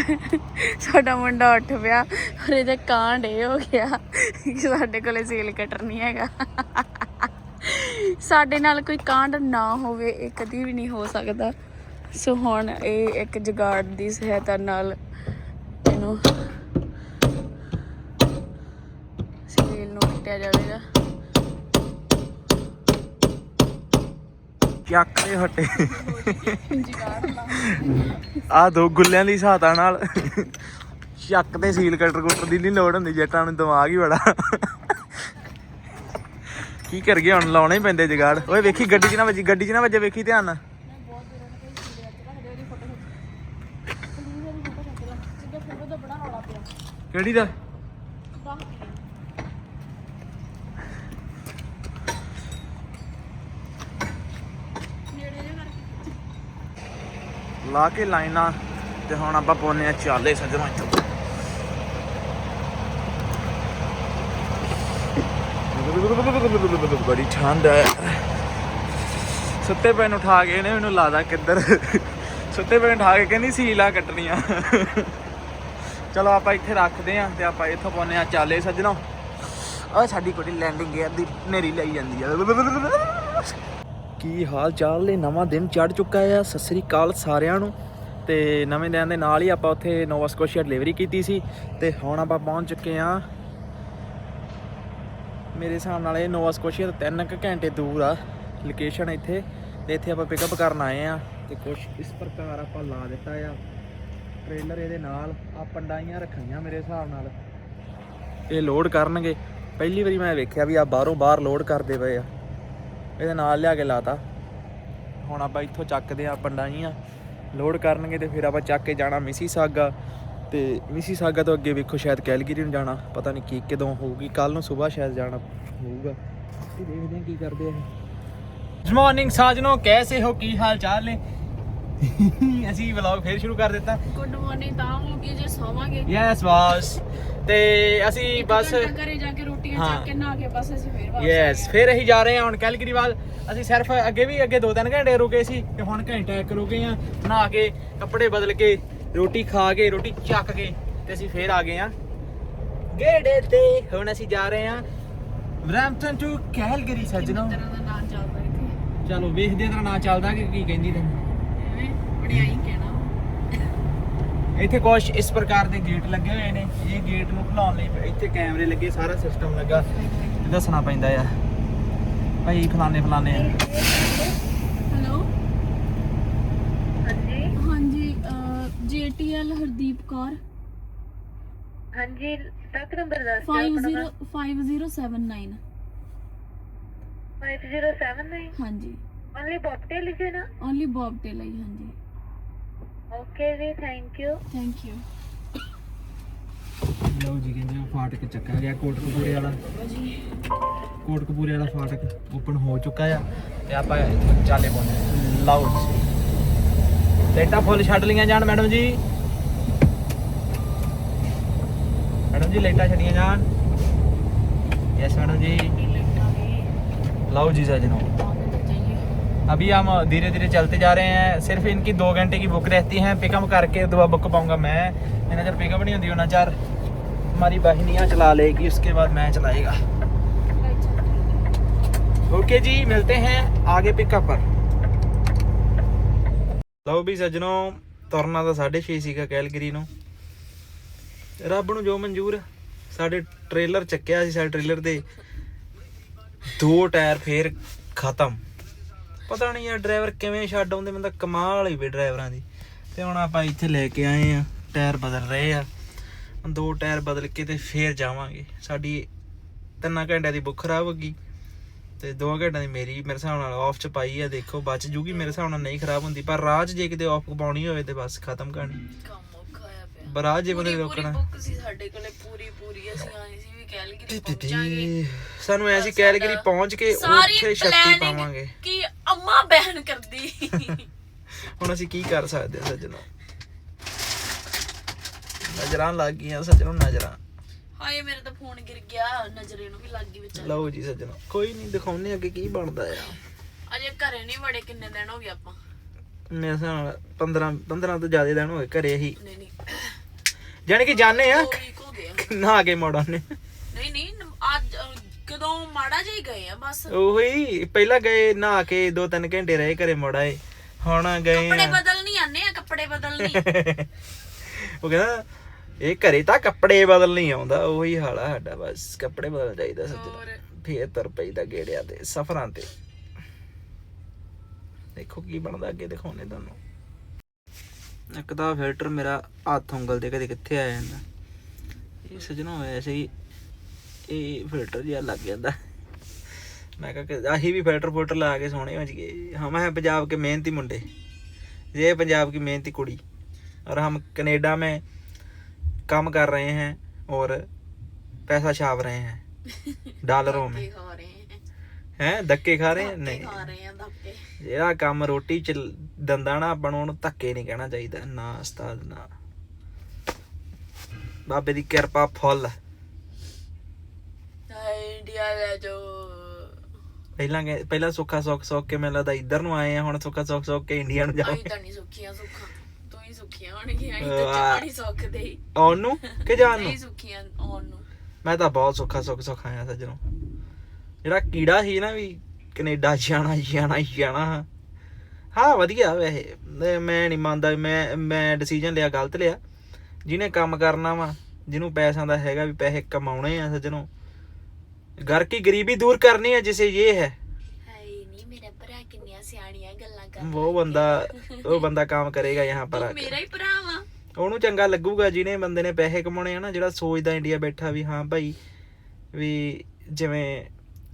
ਸਾਡਾ ਮੁੰਡਾ ਉੱਠ ਪਿਆ। ਪਰ ਇਹਦੇ ਕਾਂਡ ਇਹ ਹੋ ਗਿਆ ਕਿ ਸਾਡੇ ਕੋਲੇ ਸੀਲ ਕਟਰ ਨਹੀਂ ਹੈਗਾ। ਸਾਡੇ ਨਾਲ ਕੋਈ ਕਾਂਡ ਨਾ ਹੋਵੇ, ਇਹ ਕਦੀ ਵੀ ਨਹੀਂ ਹੋ ਸਕਦਾ। ਸੋ ਹੁਣ ਇਹ ਇੱਕ ਜੁਗਾੜ ਦੀ ਸਹਾਇਤਾ ਨਾਲ ਇਹਨੂੰ ਸੀਲ ਨੂੰ ਕੱਟਿਆ ਜਾਵੇਗਾ। ਚੱਕ ਦੇ ਆ ਦੋ ਗੁੱਲਿਆਂ ਦੀ ਸਹਾਇਤਾ ਨਾਲ ਚੱਕ ਸੀਲ ਕਟਰ ਕੁੱਟਰ ਦੀ ਨਹੀਂ ਲੋੜ ਹੁੰਦੀ ਜੱਟਾਂ ਨੂੰ ਦਿਮਾਗ ਹੀ ਬੜਾ। ਕੀ ਕਰ ਗਏ ਹੁਣ, ਲਾਉਣੇ ਪੈਂਦੇ ਜਗਾੜ। ਓਏ ਵੇਖੀ, ਗੱਡੀ 'ਚ ਨਾ ਵੱਜੀ, ਗੱਡੀ 'ਚ ਨਾ ਵੱਜੇ, ਵੇਖੀ ਧਿਆਨ ਨਾਲ। ਕਿਹੜੀ ਦਾ ਦੱਸ ਨੇੜੇ ਜੇ ਕਰਕੇ ਲਾ ਕੇ ਲਾਈਨਾਂ ਤੇ ਹੁਣ ਆਪਾਂ ਪਾਉਨੇ ਆ ਚਾਲੇ ਸੱਜਣੋ ਇੱਥੋਂ। ਬੜੀ ਠੰਡ ਹੈ। ਸੁੱਤੇ ਪੈ ਉਠਾ ਕੇ ਇਹਨੇ ਮੈਨੂੰ ਲਾਦਾ ਕਿੱਧਰ। ਸੁੱਤੇ ਪੈ ਉਠਾ ਕੇ ਕਹਿੰਦੀ ਸੀਲਾ ਕੱਟਣੀਆਂ। ਚਲੋ ਆਪਾਂ ਇੱਥੇ ਰੱਖਦੇ ਆਂ ਤੇ ਆਪਾਂ ਇੱਥੋਂ ਪਾਉਨੇ ਆ ਚਾਲੇ ਸੱਜਣੋ। ਆ ਸਾਡੀ ਕੋਟੀ ਲੈਂਡਿੰਗ ਗੇਅਰ ਦੀ ਨੇਰੀ ਲਈ ਜਾਂਦੀ ਆ। ਕੀ ਹਾਲ ਚਾਲ ਨੇ? ਨਵਾਂ ਦਿਨ ਚੜ ਚੁੱਕਾ ਆ। ਸਤਿ ਸ੍ਰੀ ਅਕਾਲ ਸਾਰਿਆਂ ਨੂੰ। ਤੇ ਨਵੇਂ ਦਿਨ ਦੇ ਨਾਲ ਹੀ ਆਪਾਂ ਉੱਥੇ ਨੋਵਾ ਸਕੋਸ਼ੀਆ ਡਿਲੀਵਰੀ ਕੀਤੀ ਸੀ। ਤੇ ਹੁਣ ਆਪਾਂ ਪਹੁੰਚ ਚੁੱਕੇ ਆ ਮੇਰੇ ਹਿਸਾਬ ਨਾਲ ਇਹ ਨੋਵਾ ਸਕੋਸ਼ੀਆ ਤੋਂ 3 ਘੰਟੇ ਦੂਰ ਆ ਲੋਕੇਸ਼ਨ ਇੱਥੇ। ਤੇ ਇੱਥੇ ਆਪਾਂ ਪਿਕਅਪ ਕਰਨ ਆਏ ਆ ਤੇ ਕੁਝ ਇਸ ਪ੍ਰਕਾਰ ਆਪਾਂ ਲਾ ਦਿੱਤਾ ਆ। ਟ੍ਰੇਲਰ ਇਹਦੇ ਨਾਲ ਆ ਪੰਡਾਈਆਂ ਰੱਖਣੀਆਂ ਮੇਰੇ ਹਿਸਾਬ ਨਾਲ। ਇਹ ਲੋਡ ਕਰਨਗੇ। ਪਹਿਲੀ ਵਾਰੀ ਮੈਂ ਵੇਖਿਆ ਵੀ ਆ ਬਾਹਰੋਂ ਬਾਹਰ ਲੋਡ ਕਰਦੇ ਪਏ ਆ। ਇਹਦੇ ਨਾਲ ਲਿਆ ਕੇ ਲਾਤਾ। ਹੁਣ ਆਪਾਂ ਇੱਥੋਂ ਚੱਕਦੇ ਆ ਪੰਡਾਈਆਂ ਲੋਡ ਕਰਨਗੇ ਤੇ ਫਿਰ ਆਪਾਂ ਚੱਕ ਕੇ ਜਾਣਾ ਮਿਸੀ ਸਾਗਾ ਤੇ ਮਿਸੀ ਸਾਗਾ ਤੋਂ ਅੱਗੇ ਵੇਖੋ ਸ਼ਾਇਦ ਕੈਲਗਰੀ ਨੂੰ ਜਾਣਾ। ਪਤਾ ਨਹੀਂ ਕੀ ਕਦੋਂ ਹੋਊਗੀ। ਕੱਲ ਨੂੰ ਸਵੇਰ ਸ਼ਾਇਦ ਜਾਣਾ ਹੋਊਗਾ। ਤੇ ਦੇਖਦੇ ਆ ਕੀ ਕਰਦੇ ਆ ਗੁੱਡ ਮਾਰਨਿੰਗ ਸਾਜਨੋ ਕੈਸੇ ਹੋ? ਕੀ ਹਾਲ ਚਾਲ ਨੇ? ਅਸੀਂ ਵਲੌਗ ਫੇਰ ਸ਼ੁਰੂ ਕਰ ਦਿੱਤਾ। ਗੁੱਡ ਮਾਰਨਿੰਗ ਤਾਂ ਹੋ ਗਈ ਜੇ ਸੌਵਾਂਗੇ। ਯੈਸ ਬਾਸ ਤੇ ਅਸੀਂ ਬਸ ਘਰੇ ਜਾ ਕੇ ਰੋਟੀਆਂ। ਚੱਕ ਕੇ ਨਹਾ ਕੇ ਬਸ ਅਸੀਂ ਫੇਰ ਵਾਪਸ ਯੈਸ ਫਿਰ ਅਸੀਂ ਜਾ ਰਹੇ ਹਾਂ ਹੁਣ ਕੈਲਗਰੀ ਵੱਲ ਅਸੀਂ ਸਿਰਫ ਅੱਗੇ ਵੀ ਅੱਗੇ 2-3 ਘੰਟੇ ਰੁਕੇ ਸੀ ਤੇ ਹੁਣ ਘੰਟਾ ਇੱਕ ਰੁਕੇ ਆ ਨਹਾ ਕੇ ਕੱਪੜੇ ਬਦਲ ਕੇ ਰੋਟੀ ਖਾ ਕੇ ਰੋਟੀ ਚੱਕ ਕੇ ਤੇ ਅਸੀਂ ਫੇਰ ਆ ਗਏ ਆ ਗੇੜੇ ਤੇ ਹੁਣ ਅਸੀਂ ਜਾ ਰਹੇ ਹਾਂ ਬ੍ਰੈਂਪਟਨ ਟੂ ਕੈਲਗਰੀ ਸੱਜਣੋ ਨਾਂ ਚਲੋ ਵੇਖਦੇ ਆ ਤੇਰਾ ਨਾਂ ਚੱਲਦਾ ਕਿ ਕੀ ਕਹਿੰਦੀ ਤੈਨੂੰ। ਐਵੇਂ ਬੜਿਆਈ ਕਹਿਣਾ ਇੱਥੇ ਕੁਝ ਇਸ ਪ੍ਰਕਾਰ ਦੇ ਗੇਟ ਲੱਗੇ ਹੋਏ ਨੇ ਇਹ ਗੇਟ ਨੂੰ ਖੁਲਾਉਣ ਲਈ ਇੱਥੇ ਕੈਮਰੇ ਲੱਗੇ ਸਾਰਾ ਸਿਸਟਮ ਲੱਗਾ। ਤੇ ਦੱਸਣਾ ਪੈਂਦਾ ਆ। ਭਾਈ ਫਲਾਣੇ ਫਲਾਣੇ ਆ। ਹੈਲੋ? ਹਾਂਜੀ? ਹਾਂਜੀ ਜੀਟੀਐਲ ਹਰਦੀਪ ਕੌਰ। ਹਾਂਜੀ ਟੱਕ ਨੰਬਰ ਦੱਸ ਦਿਓ ਆਪਣਾ। 505079 5079 ਹਾਂਜੀ। ਓਨਲੀ ਬੌਬਟੇਲ ਲਿਖਿਓ ਨਾ ਹਾਂਜੀ ਓਕੇ ਜੀ ਥੈਂਕ ਯੂ ਥੈਂਕ ਯੂ ਲਓ ਜੀ ਕਹਿੰਦੇ ਫਾਟਕ ਚੱਕਾ ਗਿਆ ਕੋਟਕਪੂਰੇ ਵਾਲਾ। ਕੋਟਕਪੂਰੇ ਵਾਲਾ ਫਾਟਕ ਓਪਨ ਹੋ ਚੁੱਕਾ ਆ ਤੇ ਆਪਾਂ ਚਾਲੇ ਪਾਉਂਦੇ ਲਓ ਜੀ। ਫੁੱਲ ਛੱਡ ਲੀਆਂ ਜਾਣ ਮੈਡਮ ਜੀ। ਮੈਡਮ ਜੀ ਲਾਈਟਾਂ ਛੱਡੀਆਂ ਜਾਣ। ਯੈਸ ਮੈਡਮ ਜੀ। ਲਓ ਜੀ ਸਜਣੋ। अभी हम धीरे धीरे चलते जा रहे हैं सिर्फ इनकी दो घंटे की बुक रहती है पिकअप करके दुआ बुक पाऊंगा मैं इन्हें जब पिकअप नहीं होती होना चार हमारी बहनियाँ चला लेगी उसके बाद मैं चलाएगा ओके जी मिलते हैं आगे पिकअप पर ਲਓ ਵੀ ਸੱਜਣੋ ਤੁਰਨਾ ਤਾਂ 6:30 ਸੀਗਾ ਕੈਲਗਰੀ ਨੂੰ ਰੱਬ ਨੂੰ ਜੋ ਮਨਜ਼ੂਰ ਆ। ਸਾਡੇ ਟ੍ਰੇਲਰ ਚੱਕਿਆ ਸੀ ਸਾਡੇ ਟ੍ਰੇਲਰ ਦੇ ਦੋ ਟਾਇਰ ਫੇਰ ਖਤਮ ਪਤਾ ਨਹੀਂ ਯਾਰ ਡਰਾਈਵਰ ਕਿਵੇਂ ਛੱਡ ਆਉਂਦੇ ਮੈਨੂੰ ਤਾਂ ਕਮਾਲ ਹੀ ਵੀ ਡਰਾਈਵਰਾਂ ਦੀ। ਤੇ ਹੁਣ ਆਪਾਂ ਇੱਥੇ ਲੈ ਕੇ ਆਏ ਆ ਟਾਇਰ ਬਦਲ ਰਹੇ ਆ। ਦੋ ਟਾਇਰ ਬਦਲ ਕੇ ਤੇ ਫੇਰ ਜਾਵਾਂਗੇ। ਸਾਡੀ ਤਿੰਨਾਂ ਘੰਟਿਆਂ ਦੀ ਬੁੱਕ ਖਰਾਬ ਹੋ ਗਈ। ਤੇ ਦੋ ਘੰਟਿਆਂ ਦੀ ਮੇਰੀ ਮੇਰੇ ਹਿਸਾਬ ਨਾਲ ਆਫ ਚ ਪਾਈ ਆ ਦੇਖੋ ਬਚ ਜੂਗੀ ਮੇਰੇ ਹਿਸਾਬ ਨਾਲ ਨਹੀਂ ਖਰਾਬ ਹੁੰਦੀ। ਪਰ 'ਚ ਜੇ ਕਿਤੇ ਆਫ ਪਾਉਣੀ ਹੋਵੇ ਤੇ ਬਸ ਖਤਮ ਕਹਾਣੀ ਕੰਮ ਔਖਾ ਹੋਇਆ ਪਿਆ। ਬਰਾਜ ਜੇ ਬੰਦੇ ਰੋਕਣਾ। ਬੁੱਕ ਸੀ ਸਾਡੇ ਕੋਲੇ ਪੂਰੀ ਪੂਰੀ ਅਸੀਂ ਆਏ ਸੀ। ਕੈਲਗਰੀ ਪਹੁੰਚਾਂਗੇ। ਸਾਨੂੰ ਐਸੀ ਕੈਲਗਰੀ ਪਹੁੰਚ ਕੇ ਉੱਥੇ ਸ਼ਕਤੀ planning ਪਾਵਾਂਗੇ। ਕਿ ਅੰਮਾ ਬਹਿਨ ਕਰਦੀ। ਹੁਣ ਅਸੀਂ ਕੀ ਕਰ ਸਕਦੇ ਹਾਂ ਸੱਜਣੋ? ਨਜ਼ਰਾਂ ਲੱਗ ਗਈਆਂ ਸੱਜਣੋ ਨਜ਼ਰਾਂ। ਹਾਏ ਮੇਰੇ ਤਾਂ ਫੋਨ ਗਿਰ ਗਿਆ। ਨਜ਼ਰੇ ਨੂੰ ਵੀ ਲੱਗ ਗਈ ਵਿਚਾਰੀ। ਲਓ ਜੀ ਸੱਜਣੋ ਕੋਈ ਨਹੀਂ ਦਿਖਾਉਣੇ ਅੱਗੇ ਕੀ ਬਣਦਾ ਆ। ਅਜੇ ਘਰੇ ਨਹੀਂ ਵੜੇ ਕਿੰਨੇ ਦਿਨ ਹੋ ਗਏ ਆਪਾਂ? ਮੇਰੇ ਹਿਸਾਬ ਨਾਲ 15 15 ਤੋਂ ਜ਼ਿਆਦਾ ਦਿਨ ਹੋਏ ਘਰੇ ਹੀ। ਨਹੀਂ ਨਹੀਂ। ਜਾਣੀ ਕਿ ਜਾਣੇ ਆ। ਹੋ। ਨਾ ਕੇ ਮੋੜਾਂ ਨੇ ਨਹੀਂ ਨਹੀਂ ਅੱਜ ਕਦੋਂ ਮਾੜਾ ਜਿਹਾ ਹੀ ਗਏ ਆ ਬਸ। ਉਹੀ ਪਹਿਲਾਂ ਗਏ ਨਹਾ ਕੇ 2-3 ਘੰਟੇ ਰਹੇ ਘਰੇ ਮੋੜਾਏ ਹੁਣ ਗਏ ਕੱਪੜੇ ਆ ਬਦਲ ਨਹੀਂ ਆਨੇ ਆ ਕੱਪੜੇ ਬਦਲ ਨਹੀਂ। ਉਹ ਕਹਿੰਦਾ ਇਹ ਘਰੇ ਤਾਂ ਕੱਪੜੇ ਬਦਲ ਨਹੀਂ ਆਉਂਦਾ ਉਹੀ ਹਾਲ ਆ ਸਾਡਾ ਬਸ ਕੱਪੜੇ ਬਦਲ ਚਾਹੀਦਾ ਸੱਜਣਾ। ਹੋਰ? ਫੇਰ ਤੁਰ ਪਈਦਾ ਗੇੜਿਆਂ ਤੇ ਸਫਰਾਂ ਤੇ। ਦੇਖੋ ਕੀ ਬਣਦਾ ਅੱਗੇ ਦਿਖਾਉਣੇ ਤੁਹਾਨੂੰ। ਇੱਕ ਤਾਂ ਫਿਲਟਰ ਮੇਰਾ ਹੱਥ ਉਂਗਲ ਦੇ ਕਦੇ ਕਿੱਥੇ ਆ ਜਾਂਦਾ। ਇਹ ਸਜਣੋ ਵੈਸੇ ਹੀ ਇਹ ਫਿਲਟਰ ਜਿਹਾ ਲੱਗ ਜਾਂਦਾ ਮੈਂ ਕਿਹਾ ਕਿ ਆਹੀ ਵੀ ਫਿਲਟਰ ਫੁਲਟਰ ਲਾ ਕੇ ਸੋਹਣੇ ਹੋ ਜਗੇ ਹਮ ਹੈ पंजाब के मेहनती मुंडे ये पंजाब की मेहनती कुड़ी और हम कनाडा में काम कर रहे हैं और पैसा छाप रहे हैं डॉलरों में ਖਾ ਰਹੇ ਹੈ हैं धक्के खा रहे हैं नहीं ਖਾ ਰਹੇ ਆ ਧੱਕੇ ਜਿਹੜਾ ਕੰਮ ਰੋਟੀ ਚ ਦੰਦਾ ਨਾ ਆਪਾਂ ਨੂੰ ਉਹਨੂੰ ਧੱਕੇ ਨਹੀਂ ਕਹਿਣਾ ਚਾਹੀਦਾ ਨਾ ਉਸਤਾਦ ਨਾ ਬਾਬੇ ਦੀ ਕਿਰਪਾ ਫੁੱਲ ਜੋ ਪਹਿਲਾਂ ਕਹਿ- ਪਹਿਲਾਂ ਸੁੱਖਾ ਸੁੱਖ ਸੁੱਖ ਕੇ ਮੈਨੂੰ ਲੱਗਦਾ ਇੱਧਰ ਨੂੰ ਆਏ ਆ ਹੁਣ ਸੁੱਖਾ ਸੁੱਖ ਸੁੱਖ ਕੇ ਇੰਡੀਆ ਨੂੰ ਜਾਓ। ਤਾਂ ਨਹੀਂ ਸੁੱਖੀਆਂ ਸੁੱਖਾਂ ਤੂੰ ਹੀ ਸੁੱਖੀਆਂ ਹੋਣਗੀਆਂ ਆਈ ਤਾਂ ਵਾਹ। ਜਾਣੀ ਸੁੱਖ ਦੇ ਹੀ ਆਉਣ ਨੂੰ ਕਿ ਜਾਣ ਨੂੰ? ਨਹੀਂ ਸੁੱਖੀਆਂ ਆਉਣ ਨੂੰ। ਮੈਂ ਤਾਂ ਬਹੁਤ ਸੁੱਖਾ ਸੁੱਖ ਸੁੱਖ ਆਇਆ ਸੱਜਣੋ। ਜਿਹੜਾ ਕੀੜਾ ਸੀ ਨਾ ਵੀ ਕੈਨੇਡਾ ਜਾਣਾ ਜਾਣਾ ਜਾਣਾ। ਹਾਂ ਵਧੀਆ ਵੈਸੇ। ਮੈਂ- ਮੈਂ ਨਹੀਂ ਮੰਨਦਾ ਵੀ ਮੈਂ ਮੈਂ ਡਿਸੀਜਨ ਲਿਆ ਗਲਤ ਲਿਆ। ਜਿਹਨੇ ਕੰਮ ਕਰਨਾ ਵਾ ਜਿਹਨੂੰ ਪੈਸਿਆਂ ਦਾ ਹੈਗਾ ਵੀ ਪੈਸੇ ਕਮਾਉਣੇ ਆ ਸੱਜਣੋ। ਘਰ ਕੀ ਗਰੀਬੀ ਦੂਰ ਕਰਨੀ ਹੈ ਜਿਸੇ ਇਹ ਹੈ? ਹਾਏ ਨਹੀਂ ਮੇਰਾ ਭਰਾ ਕਿੰਨੀਆਂ ਸਿਆਣੀਆਂ ਗੱਲਾਂ ਕਰ ਉਹ ਬੰਦਾ ਉਹ ਬੰਦਾ ਕੰਮ ਕਰੇਗਾ ਯਹਾਂ ਪਰ ਆ ਤੂੰ ਕੇ। ਮੇਰਾ ਹੀ ਭਰਾ ਵਾ। ਉਹਨੂੰ ਚੰਗਾ ਲੱਗੂਗਾ ਜਿਹਨੇ ਬੰਦੇ ਨੇ ਪੈਸੇ ਕਮਾਉਣੇ ਆ ਨਾ ਜਿਹੜਾ ਸੋਚਦਾ ਇੰਡੀਆ ਬੈਠਾ ਵੀ ਹਾਂ ਭਾਈ ਵੀ ਜਿਵੇਂ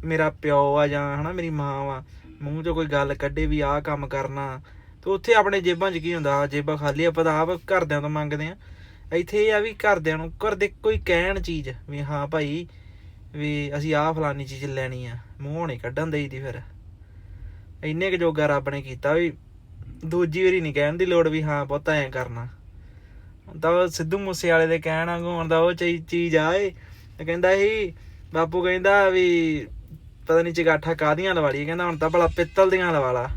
ਮੇਰਾ ਪਿਓ ਆ ਜਾਂ ਹਨਾ ਮੇਰੀ ਮਾਂ ਵਾ ਮੂੰਹ 'ਚੋਂ ਕੋਈ ਗੱਲ ਕੱਢੇ ਵੀ ਆਹ ਕੰਮ ਕਰਨਾ ਤੇ ਉੱਥੇ ਆਪਣੇ ਜੇਬਾਂ 'ਚ ਕੀ ਹੁੰਦਾ? ਆਹ ਜੇਬਾਂ ਖਾਲੀ ਆਪਾਂ ਤਾਂ ਆਪ ਘਰਦਿਆਂ ਤੋਂ ਮੰਗਦੇ ਆ। ਇੱਥੇ ਇਹ ਆ ਵੀ ਘਰਦਿਆਂ ਨੂੰ ਘਰਦੇ ਕੋਈ ਕਹਿਣ ਚੀਜ਼ ਵੀ ਹਾਂ ਭਾਈ ਵੀ ਅਸੀਂ ਆਹ ਫਲਾਨੀ ਚੀਜ਼ ਲੈਣੀ ਆ, ਮੂੰਹ ਨਹੀਂ ਕੱਢਣ ਦੇਈਦੀ ਫਿਰ। ਇੰਨੇ ਕੁ ਜੋਗਾ ਰੱਬ ਨੇ ਕੀਤਾ ਵੀ ਦੂਜੀ ਵਾਰੀ ਨਹੀਂ ਕਹਿਣ ਦੀ ਲੋੜ ਵੀ ਹਾਂ ਪੁੱਤ ਐਂ ਕਰਨਾ। ਤਾਂ ਸਿੱਧੂ ਮੂਸੇ ਵਾਲੇ ਦੇ ਕਹਿਣ ਵਾਂਗੂ ਹੁਣ ਉਹ ਚੀਜ਼ ਆਏ, ਤੇ ਕਹਿੰਦਾ ਸੀ, ਬਾਪੂ ਕਹਿੰਦਾ ਵੀ ਪਤਾ ਨਹੀਂ ਚਗਾਠਾ ਕਾਦੀਆਂ ਲਵਾ ਲਈ ਕਹਿੰਦਾ ਹੁਣ ਤਾਂ ਭਲਾ ਪਿੱਤਲ ਦੀਆਂ ਲਵਾ ਲਾ।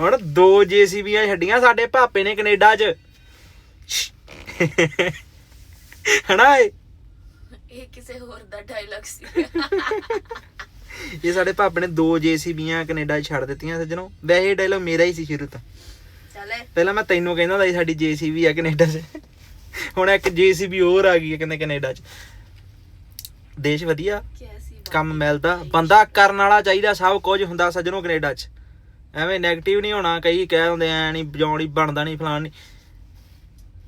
ਹੁਣ ਦੋ ਜੀਸੀਬੀਆਂ ਛੱਡੀਆਂ ਸਾਡੇ ਭਾਪੇ ਨੇ ਕੈਨੇਡਾ 'ਚ। ਹਨਾ ਇਹ? ਇਹ ਕਿਸੇ ਹੋਰ ਦਾ ਡਾਇਲੌਗ ਸੀ। ਇਹ ਸਾਡੇ ਭਾਪੇ ਨੇ ਦੋ ਜੀਸੀਬੀਆਂ ਕੈਨੇਡਾ 'ਚ ਛੱਡ ਦਿੱਤੀਆਂ ਸੱਜਣੋ। ਵੈਸੇ ਇਹ ਡਾਇਲੌਗ ਮੇਰਾ ਹੀ ਸੀ ਸ਼ੁਰੂ ਤੋਂ। ਚੱਲੇ ਪਹਿਲਾਂ ਮੈਂ ਤੈਨੂੰ ਕਹਿੰਦਾ ਹੁੰਦਾ ਸੀ ਸਾਡੀ ਜੀਸੀਬੀ ਆ ਕੈਨੇਡਾ 'ਚ। ਹੁਣ ਇੱਕ ਜੀਸੀਬੀ ਹੋਰ ਆ ਗਈ ਹੈ ਕਹਿੰਦੇ ਕੈਨੇਡਾ 'ਚ। ਦੇਸ਼ ਵਧੀਆ ਕੰਮ ਮਿਲਦਾ ਬੰਦਾ ਕਰਨ ਵਾਲਾ ਚਾਹੀਦਾ ਸਭ ਕੁਝ ਹੁੰਦਾ ਸੱਜਣੋ ਕੈਨੇਡਾ 'ਚ। ਐਵੇਂ 네ਗੇਟਿਵ ਨਹੀਂ ਹੋਣਾ ਕਈ ਕਹਿ ਹੁੰਦੇ ਐ ਨਹੀਂ ਬਜਾਉਣੀ ਬਣਦਾ ਨਹੀਂ ਫਲਾਣ ਨਹੀਂ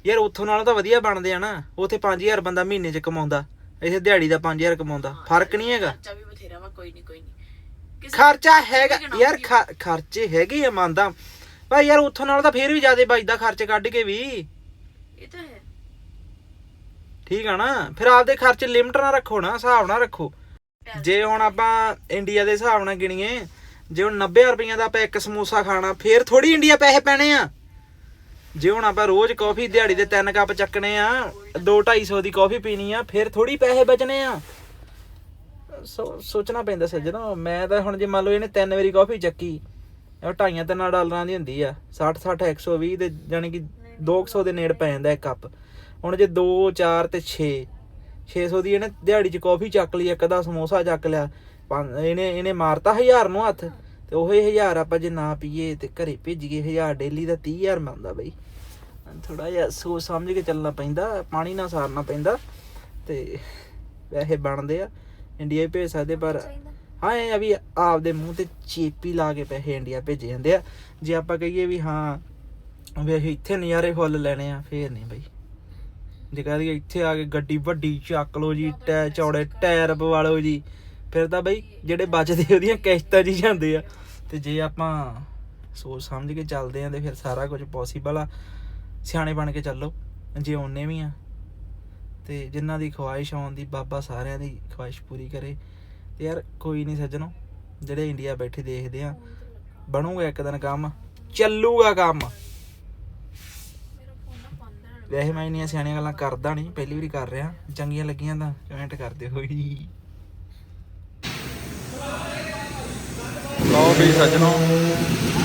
ਯਾਰ ਉੱਥੋਂ ਨਾਲੋਂ ਤਾਂ ਵਧੀਆ ਬਣਦੇ ਆ ਨਾ। ਉੱਥੇ 5000 ਬੰਦਾ ਮਹੀਨੇ 'ਚ ਕਮਾਉਂਦਾ। ਇੱਥੇ ਦਿਹਾੜੀ ਦਾ 5000 ਕਮਾਉਂਦਾ। ਫ਼ਰਕ ਨਹੀਂ ਹੈਗਾ। ਖਰਚਾ ਵੀ ਬਥੇਰਾ ਵਾ ਕੋਈ ਨਹੀਂ ਕੋਈ ਨਹੀਂ। ਖਰਚਾ ਹੈਗਾ। ਯਾਰ ਖਰਚੇ ਹੈਗੇ ਆ ਮੰਨਦਾ। ਭਾਈ ਯਾਰ ਉੱਥੋਂ ਨਾਲੋਂ ਤਾਂ ਫੇਰ ਵੀ ਜ਼ਿਆਦਾ ਬਚਦਾ ਖਰਚ ਕੱਢ ਕੇ ਵੀ। ਇਹ ਤਾਂ ਹੈ। ਠੀਕ ਆ ਨਾ। ਫਿਰ ਆਪਦੇ ਖਰਚ ਲਿਮਟ ਨਾਲ ਰੱਖੋ ਨਾ ਹਿਸਾਬ ਨਾਲ ਰੱਖੋ। ਜੇ ਹੁਣ ਆਪਾਂ ਇੰਡੀਆ ਦੇ ਹਿਸਾਬ ਨਾਲ ਗਿਣੀਏ ਜੇ ਹੁਣ 90 ਰੁਪਈਆਂ ਦਾ ਆਪਾਂ ਇੱਕ ਸਮੋਸਾ ਖਾਣਾ ਫੇਰ ਥੋੜੀ ਇੰਡੀਆ ਪੈਸੇ ਪੈਣੇ ਆ। ਜੇ ਹੁਣ ਆਪਾਂ ਰੋਜ਼ ਕਾਫੀ ਦਿਹਾੜੀ ਦੇ ਤਿੰਨ ਕੱਪ ਚੱਕਣੇ ਆ 2 250 ਦੀ ਕਾਫੀ ਪੀਣੀ ਆ, ਫਿਰ ਥੋੜੀ ਪੈਸੇ ਬਚਣੇ ਆ। ਸੋ, ਸੋਚਣਾ ਪੈਂਦਾ ਸੱਜਣਾ, ਮੈਂ ਤਾਂ ਹੁਣ ਜੇ ਮੰਨ ਲਓ ਇਹਨੇ ਤਿੰਨ ਵਾਰੀ ਕਾਫੀ ਚੱਕੀ, ਉਹ ਢਾਈਆਂ ਤਿੰਨਾਂ ਡਾਲਰਾਂ ਦੀ ਹੁੰਦੀ ਆ 60 60 120 ਦੇ ਜਾਨੀ ਕਿ 200 ਦੇ ਨੇੜ ਪੈ ਜਾਂਦਾ ਇੱਕ ਕੱਪ। ਹੁਣ ਜੇ 2 4 ਤੇ 6 600 ਦੀ ਇਹਨੇ ਦਿਹਾੜੀ 'ਚ ਕਾਫੀ ਚੱਕ ਲਈ, ਇੱਕ ਦਾ ਸਮੋਸਾ ਚੱਕ ਲਿਆ, ਪੰਜ- ਇਹਨੇ ਇਹਨੇ ਮਾਰਤਾ 1000 ਨੂੰ ਹੱਥ, ਤੇ ਉਹ 1000 ਆਪਾਂ ਜੇ ਨਾ ਪੀਏ ਤੇ ਘਰੇ ਭੇਜੀਏ 1000 ਡੇਲੀ ਦਾ 30000 ਮਿਲਦਾ ਬਈ। ਥੋੜਾ ਜਿਹਾ ਸੋਚ ਸਮਝ ਕੇ ਚੱਲਣਾ ਪੈਂਦਾ ਪਾਣੀ ਨਾਲ ਸਾਰਨਾ ਪੈਂਦਾ ਤੇ ਪੈਸੇ ਬਣਦੇ ਆ ਇੰਡੀਆ ਹੀ ਭੇਜ ਸਕਦੇ ਪਰ ਹਾਂ ਇਹ ਵੀ ਆਪਦੇ ਮੂੰਹ ਤੇ ਚੇਪੀ ਲਾ ਕੇ ਪੈਸੇ ਇੰਡੀਆ ਭੇਜੇ ਜਾਂਦੇ ਆ। ਜੇ ਆਪਾਂ ਕਹੀਏ ਵੀ ਹਾਂ ਵੀ ਅਸੀਂ ਇੱਥੇ ਨਜ਼ਾਰੇ ਫੁੱਲ ਲੈਣੇ ਆ ਫੇਰ ਨਹੀਂ ਬਈ। ਜੇ ਕਹ ਦਈਏ ਇੱਥੇ ਆ ਕੇ ਗੱਡੀ ਵੱਡੀ ਚੱਕ ਲਓ ਜੀ ਟੈ ਚੌੜੇ ਟਾਇਰ ਪਵਾ ਲਓ ਜੀ ਫਿਰ ਤਾਂ ਬਈ ਜਿਹੜੇ ਬਚਦੇ ਉਹਦੀਆਂ ਕਿਸ਼ਤਾਂ ਜੀ ਜਾਂਦੇ ਆ। ਤੇ ਜੇ ਆਪਾਂ ਸੋਚ ਸਮਝ ਕੇ ਚੱਲਦੇ ਆ ਤੇ ਫਿਰ ਸਾਰਾ ਕੁਝ ਪੋਸੀਬਲ ਆ। ਸਿਆਣੇ ਬਣ ਕੇ ਚੱਲੋ, ਜੇ ਉਹਨੇ ਵੀ ਆ। ਤੇ ਜਿਨ੍ਹਾਂ ਦੀ ਖੁਆਇਸ਼ ਆਉਣ ਦੀ, ਬਾਬਾ ਸਾਰਿਆਂ ਦੀ ਖੁਆਇਸ਼ ਪੂਰੀ ਕਰੇ। ਤੇ ਯਾਰ ਕੋਈ ਨਹੀਂ ਸੱਜਣੋ, ਜਿਹੜੇ ਇੰਡੀਆ ਬੈਠੇ ਦੇਖਦੇ ਆ, ਬਣੂਗਾ ਇੱਕ ਦਿਨ ਕੰਮ, ਚੱਲੂਗਾ ਕੰਮ। ਵੈਸੇ ਮੈਂ ਇੰਨੀਆਂ ਸਿਆਣੀਆਂ ਗੱਲਾਂ ਕਰਦਾ ਨਹੀਂ ਪਹਿਲੀ ਵਾਰੀ ਕਰ ਰਿਹਾ, ਚੰਗੀਆਂ ਲੱਗੀਆਂ ਤਾਂ ਕਮੈਂਟ ਕਰਦੇ ਹੋਈ। ਲਓ ਵੀ ਸੱਜਣੋ,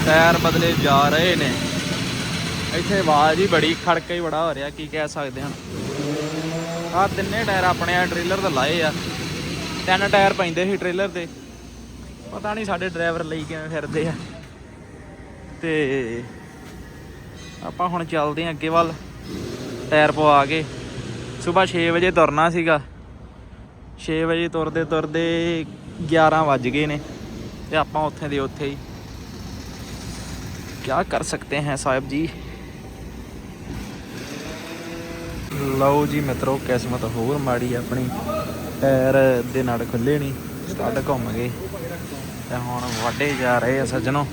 ਟਾਇਰ ਬਦਲੇ ਜਾ ਰਹੇ ਨੇ। ਇੱਥੇ ਆਵਾਜ਼ ਹੀ ਬੜੀ, ਖੜਕਾ ਹੀ ਬੜਾ ਹੋ ਰਿਹਾ, ਕੀ ਕਹਿ ਸਕਦੇ ਹਾਂ। ਆ ਤਿੰਨੇ ਟਾਇਰ ਆਪਣੇ ਆ, ਟ੍ਰੇਲਰ ਤੇ ਲਾਏ ਆ। ਤਿੰਨ ਟਾਇਰ ਪੈਂਦੇ ਸੀ ਟ੍ਰੇਲਰ ਤੇ ਪਤਾ ਨਹੀਂ ਸਾਡੇ ਡਰਾਈਵਰ ਲਈ ਕਿਵੇਂ ਫਿਰਦੇ ਆ। ਤੇ ਆਪਾਂ ਹੁਣ ਚੱਲਦੇ ਆਂ ਅੱਗੇ ਵੱਲ। ਟਾਇਰ ਪਵਾ ਕੇ। ਸਵੇਰ 6 ਵਜੇ ਤੁਰਨਾ ਸੀਗਾ। 6 ਵਜੇ ਤੁਰਦੇ ਤੁਰਦੇ 11 ਵੱਜ ਗਏ ਨੇ, ਤੇ ਆਪਾਂ ਉੱਥੇ ਦੇ ਉੱਥੇ ਹੀ। ਕੀ ਕਰ ਸਕਤੇ ਹੈ ਸਾਹਿਬ ਜੀ? ਲਓ ਜੀ ਮਿੱਤਰੋ, ਕਿਸਮਤ ਹੋਰ ਮਾੜੀ ਆਪਣੀ। ਟਾਇਰ ਦੇ ਨਾਲ ਖੁੱਲੇ ਨਹੀਂ ਸਟੱਡ ਘੁੰਮ ਗਏ। ਤੇ ਹੁਣ ਵੱਡੇ ਜਾ ਰਹੇ ਆ ਸੱਜਣੋ।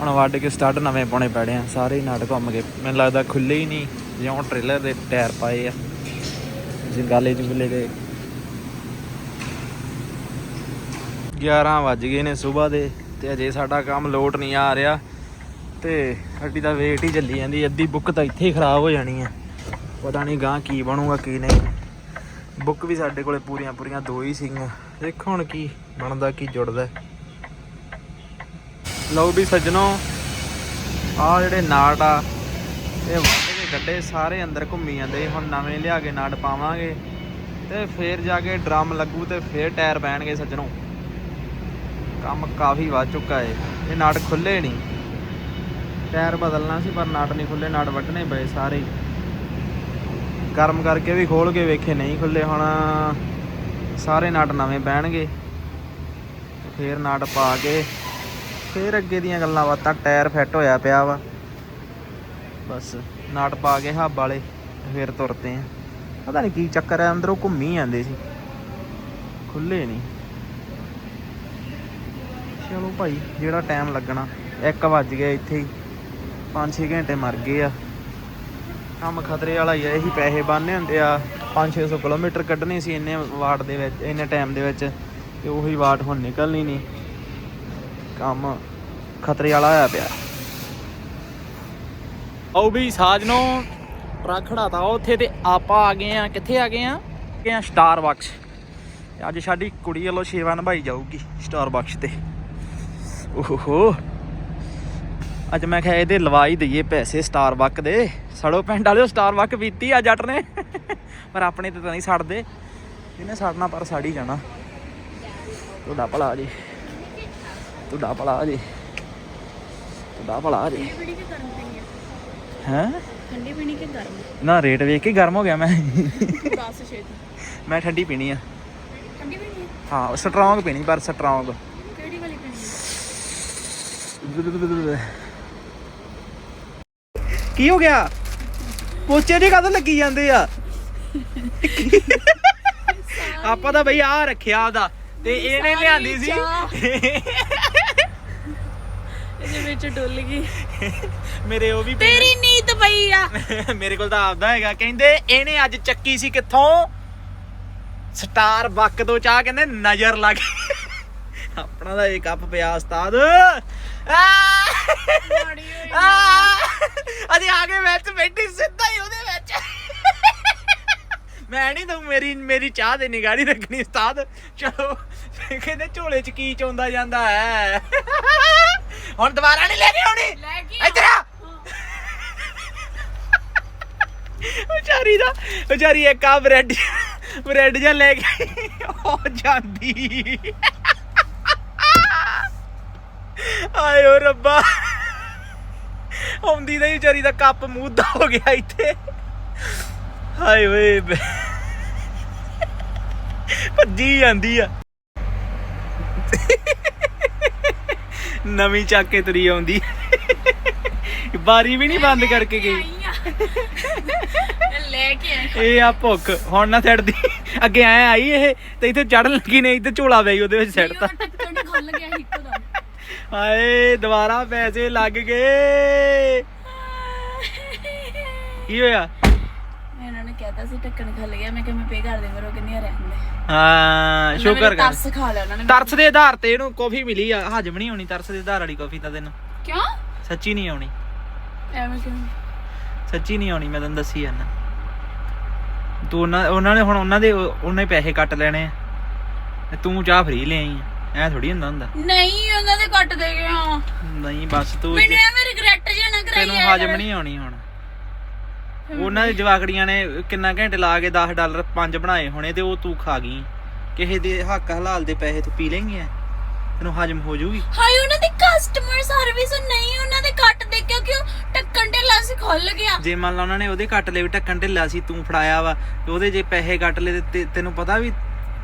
ਹੁਣ ਵੱਢ ਕੇ ਸਟੱਡ ਨਵੇਂ ਪਾਉਣੇ ਪੈਣੇ ਆ, ਸਾਰੇ ਹੀ ਨਾਟ ਘੁੰਮ ਗਏ। ਮੈਨੂੰ ਲੱਗਦਾ ਖੁੱਲੇ ਹੀ ਨਹੀਂ ਜਿਉਂ ਟ੍ਰੇਲਰ ਦੇ ਟਾਇਰ ਪਾਏ ਆ। ਜੰਗਾਲੇ ਜੁਗਲੇ ਦੇ। 11 ਵੱਜ ਗਏ ਨੇ ਸਵੇਰ ਦੇ, ਤੇ ਅਜੇ ਸਾਡਾ ਕੰਮ ਲੋਟ ਨਹੀਂ ਆ ਰਿਹਾ। ਤੇ ਸਾਡੀ ਤਾਂ ਵੇਟ ਹੀ ਚੱਲੀ ਜਾਂਦੀ, ਅੱਧੀ ਬੁੱਕ ਤਾਂ ਇੱਥੇ ਹੀ ਖਰਾਬ ਹੋ ਜਾਣੀ ਆ। ਪਤਾ ਨਹੀਂ ਗਾਂ ਕੀ ਬਣੂਗਾ, ਕੀ ਨਹੀਂ। ਬੁੱਕ ਵੀ ਸਾਡੇ ਕੋਲੇ ਪੂਰੀਆਂ ਪੂਰੀਆਂ ਦੋ ਹੀ ਸੀਗੀਆਂ। ਦੇਖੋ ਹੁਣ ਕੀ ਬਣਦਾ, ਕੀ ਜੁੜਦਾ। ਲਓ ਵੀ ਸੱਜਣੋ ਆ ਜਿਹੜੇ ਨਾਟ ਆ, ਇਹ ਵੱਢ ਕੇ ਕੱਢੇ, ਸਾਰੇ ਅੰਦਰ ਘੁੰਮੀ ਜਾਂਦੇ। ਹੁਣ ਨਵੇਂ ਲਿਆ ਕੇ ਨਾਟ ਪਾਵਾਂਗੇ ਤੇ ਫੇਰ ਜਾ ਕੇ ਡਰਮ ਲੱਗੂ ਤੇ ਫੇਰ ਟਾਇਰ ਪੈਣਗੇ ਸੱਜਣੋ। ਕੰਮ ਕਾਫੀ ਵੱਧ ਚੁੱਕਾ ਏ। ਇਹ ਨਾਟ ਖੁੱਲੇ ਨਹੀਂ। ਟਾਇਰ ਬਦਲਣਾ ਸੀ, ਪਰ ਨਾਟ ਨਹੀਂ ਖੁੱਲੇ ਨਾਟ ਵੱਢਣੇ ਪਏ ਸਾਰੇ। ਗਰਮ ਕਰਕੇ ਵੀ ਖੋਲ ਕੇ ਵੇਖੇ, ਨਹੀਂ ਖੁੱਲੇ ਹੁਣ ਸਾਰੇ ਨਾਟ ਨਵੇਂ ਬਹਿਣਗੇ। ਤੇ ਫੇਰ ਨਾਟ ਪਾ ਕੇ, ਫੇਰ ਅੱਗੇ ਦੀਆਂ ਗੱਲਾਂ ਬਾਤਾਂ ਟਾਇਰ ਫਿੱਟ ਹੋਇਆ ਪਿਆ ਵਾ। ਬਸ, ਨਾਟ ਪਾ ਕੇ ਹੱਬ ਵਾਲੇ ਤੇ ਫੇਰ ਤੁਰਦੇ ਆ। ਪਤਾ ਨਹੀਂ ਕੀ ਚੱਕਰ ਹੈ ਅੰਦਰੋਂ ਘੁੰਮੀ ਜਾਂਦੇ ਸੀ। ਖੁੱਲੇ ਨਹੀਂ ਚਲੋ ਭਾਈ, ਜਿਹੜਾ ਟਾਈਮ ਲੱਗਣਾ 1 ਵੱਜ ਗਿਆ ਇੱਥੇ ਹੀ। 5-6 ਘੰਟੇ ਮਰ ਗਏ ਆ। ਕੰਮ ਖਤਰੇ ਵਾਲਾ ਹੀ ਆ, ਇਹੀ ਪੈਸੇ ਬੰਨੇ ਹੁੰਦੇ ਆ। 5-600 ਕਿਲੋਮੀਟਰ ਕੱਢਣੇ ਸੀ ਇੰਨੇ ਵਾਟ ਦੇ ਵਿੱਚ, ਇੰਨੇ ਟਾਈਮ ਦੇ ਵਿੱਚ, ਤੇ ਉਹੀ ਵਾਟ ਹੁਣ ਨਿਕਲਣੀ ਨਹੀਂ। ਕੰਮ ਖਤਰੇ ਵਾਲਾ ਹੋਇਆ ਪਿਆ। ਆਓ ਵੀ ਸਾਜਨੋ, ਟਰੱਕ ਖੜਾਤਾ ਉੱਥੇ ਤੇ ਆਪਾਂ ਆ ਗਏ ਆ ਕਿੱਥੇ ਆ ਗਏ ਆ ਗਏ ਆ ਸਟਾਰ ਬਕਸ ਅੱਜ ਸਾਡੀ ਕੁੜੀ ਵੱਲੋਂ ਸੇਵਾ ਨਿਭਾਈ ਜਾਊਗੀ ਸਟਾਰ ਬਕਸ ਤੇ। ਓਹੋ ਅੱਜ ਮੈਂ ਕਿਹਾ ਇਹਦੇ ਲਵਾਈ ਦਈਏ ਪੈਸੇ ਸਟਾਰ ਬੱਕ ਦੇ। ਸੜੋ ਪਿੰਡ ਵਾਲਿਓ ਸਟਾਰ ਬੱਕ ਪੀਤੀ ਆ ਜੱਟ ਨੇ। ਪਰ ਆਪਣੇ ਤੇ ਤਾਂ ਨਹੀਂ ਸੜਦੇ। ਇਹਨੇ ਸੜਨਾ ਪਰ ਸੜ ਹੀ ਜਾਣਾ। ਤੁਹਾਡਾ ਭਲਾ ਜੀ। ਤੁਹਾਡਾ ਭਲਾ ਜੀ। ਤੁਹਾਡਾ ਭਲਾ ਜੀ। ਹੈ? ਠੰਡੀ ਪੀਣੀ ਕਿ ਗਰਮ? ਨਾ ਰੇਟ ਵੇਖ ਕੇ ਗਰਮ ਹੋ ਗਿਆ ਮੈਂ। ਦੱਸ ਛੇਤੀ। ਮੈਂ ਠੰਡੀ ਪੀਣੀ ਆ। ਠੰਡੀ ਪੀਣੀ ਹੈ ਹਾਂ ਸਟਰੋਂਗ ਪੀਣੀ ਪਰ ਸਟਰੋਂਗ ਕਿਹੜੀ ਵਾਲੀ ਪੀਣੀ ਹੈ ਕੀ ਹੋ ਗਿਆ? ਪੋਚੇ ਜੇ ਕਦੋਂ ਲੱਗੀ ਜਾਂਦੇ ਆ? ਆਪਾਂ ਤਾਂ ਬਈ ਆ ਰੱਖਿਆ ਉਹਦਾ ਤੇ ਇਹਨੇ ਲਿਆਂਦੀ ਸੀ। ਇਹਦੇ ਵਿੱਚ ਡੁੱਲ ਗਈ। ਮੇਰੇ ਉਹ ਵੀ ਤੇਰੀ ਨੀਂਦ ਪਈ ਆ। ਮੇਰੇ ਕੋਲ ਤਾਂ ਆਪਦਾ ਹੈਗਾ। ਕਹਿੰਦੇ ਇਹਨੇ ਅੱਜ ਚੱਕੀ ਸੀ ਕਿੱਥੋਂ? ਸਟਾਰ ਬੱਕ ਤੋਂ ਚਾਹ ਕਹਿੰਦੇ ਨਜ਼ਰ ਲੱਗ। ਆਪਣਾ ਦਾ ਇਹ ਕੱਪ ਪਿਆ ਉਸਤਾਦ। ਆ! ਅਜੇ ਆ ਕੇ ਵਿੱਚ ਬੈਠੀ ਸਿੱਧਾ ਹੀ ਉਹਦੇ ਵਿੱਚ। ਮੈਂ ਨਹੀਂ ਤੂੰ ਮੇਰੀ ਮੇਰੀ ਚਾਹ ਦੇ ਨਿਗਾੜੀ ਰੱਖਣੀ ਉਸਤਾਦ। ਚਲੋ ਕਹਿੰਦੇ ਝੋਲੇ ਚ ਕੀ ਚੋਂਦਾ ਜਾਂਦਾ ਹੈ? ਹੁਣ ਦੁਬਾਰਾ ਨਹੀਂ ਲੈ ਕੇ ਆਉਣੀ? ਇੱਧਰ ਆ। ਵਿਚਾਰੀ ਦਾ ਵਿਚਾਰੀ ਇੱਕ ਆ ਬ੍ਰੈਡ ਬ੍ਰੈਡ ਜਾਂ ਲੈ ਕੇ ਹੋ ਜਾਂਦੀ। ਆਇਓ ਰੱਬਾ। ਆਉਂਦੀ ਦਾ ਹੀ ਵਿਚਾਰੀ ਦਾ ਕੱਪ ਮੂੰਹ ਦਾ ਹੋ ਗਿਆ ਇੱਥੇ। ਹਾਏ ਬੇ- ਭੱਜੀ ਜਾਂਦੀ ਆ। ਨਵੀਂ ਚੱਕ ਕੇ ਤੁਰੀ ਆਉਂਦੀ। ਬਾਰੀ ਵੀ ਨਹੀਂ ਬੰਦ ਕਰਕੇ ਗਈ। ਲੈ ਕੇ ਇਹ ਆ ਭੁੱਖ। ਹੁਣ ਨਾ ਛੱਡਦੀ ਅੱਗੇ ਐ ਆਈ ਇਹ ਤੇ ਇੱਥੇ ਚੜਨ ਲੱਗੀ ਨੇ ਇੱਥੇ ਝੋਲਾ ਪਈ ਉਹਦੇ ਵਿੱਚ ਛੱਡਤਾ ਟੱਕਣ ਖੁੱਲ ਗਿਆ ਸੀ ਇੱਕੋ ਦਮ ਹਾਏ ਦੁਬਾਰਾ ਪੈਸੇ ਲੱਗ ਗਏ। ਕੀ ਹੋਇਆ? ਇਹਨਾਂ ਨੇ ਕਹਿਤਾ ਸੀ ਟੱਕਣ ਖੁੱਲ ਗਿਆ ਮੈਂ ਕਿਹਾ ਮੈਂ ਪੇ ਕਰ ਦੇ ਮੇਰੋ ਕਿੰਨੀਆਂ ਰਹਿੰਦੇ। ਹਾਂ ਸ਼ੁਕਰ ਕਰ। ਤਰਸ ਖਾ ਲਿਆ ਉਹਨਾਂ ਨੇ ਤਰਸ ਦੇ ਆਧਾਰ ਤੇ ਇਹਨੂੰ ਕਾਫੀ ਮਿਲੀ ਆ। ਹਜਮ ਨਹੀਂ ਹੋਣੀ ਤਰਸ ਦੇ ਆਧਾਰ ਵਾਲੀ ਕਾਫੀ ਤਾਂ ਤੈਨੂੰ। ਕਿਉਂ? ਸੱਚੀ ਨਹੀਂ ਆਉਣੀ। ਐਵੇਂ ਕਿਉਂ? ਸੱਚੀ ਨਹੀਂ ਆਉਣੀ ਮੈਂ ਤੈਨੂੰ ਦੱਸੀ ਜਾਂਦਾ। ਤੂੰ ਉਹਨਾਂ ਉਹਨਾਂ ਨੇ ਹੁਣ ਉਹਨਾਂ ਦੇ ਉਹਨਾਂ ਹੀ ਪੈਸੇ ਕੱਟ ਲੈਣੇ ਆ। ਤੇ ਤੂੰ ਚਾਹ ਫਰੀ ਲੈ ਆਈ ਆ। ਐ ਥੋੜੀ ਹੁੰਦਾ ਹੁੰਦਾ। ਨਹੀਂ ਉਹਨਾਂ ਦੇ ਕੱਟ ਦੇ ਗਿਆ ਨਹੀਂ ਬਸ ਤੂੰ ਮੈਨੂੰ ਐਵੇਂ ਰਿਗਰੈਟ ਜਿਹਾ ਨਾ ਕਰਾਈ ਤੈਨੂੰ ਹਜਮ ਨਹੀਂ ਆਉਣੀ ਹੁਣ। ਉਹਨਾਂ ਦੇ ਜਵਾਕੜੀਆਂ ਨੇ ਕਿੰਨਾ ਘੰਟੇ ਲਾ ਕੇ 10 ਡਾਲਰ ਪੰਜ ਬਣਾਏ ਹੋਣੇ ਤੇ ਉਹ ਤੂੰ ਖਾ ਗਈ। ਕਿਸੇ ਦੇ ਹੱਕ ਹਲਾਲ ਦੇ ਪੈਸੇ ਤੂੰ ਪੀ ਲੇਂਗੀ ਐ। ਤੈਨੂੰ ਹਜਮ ਹੋ ਜਾਊਗੀ। ਹਾਏ ਉਹਨਾਂ ਦੀ ਕਸਟਮਰ ਸਰਵਿਸ ਨਹੀਂ ਉਹਨਾਂ ਦੇ ਕੱਟ ਦੇ ਕਿਉਂਕਿ ਉਹ ਟੱਕਣ ਢਿੱਲਾ ਸੀ ਖੁੱਲ ਗਿਆ। ਜੇ ਮੰਨ ਲਾ ਉਹਨਾਂ ਨੇ ਉਹਦੇ ਕੱਟ ਲਏ ਵੀ ਢੱਕਣ ਢਿੱਲਾ ਸੀ ਤੂੰ ਫੜਾਇਆ ਵਾ ਤੇ ਉਹਦੇ ਜੇ ਪੈਸੇ ਕੱਟ ਲਏ ਤੇ ਤੇ ਤੈਨੂੰ ਪਤਾ ਵੀ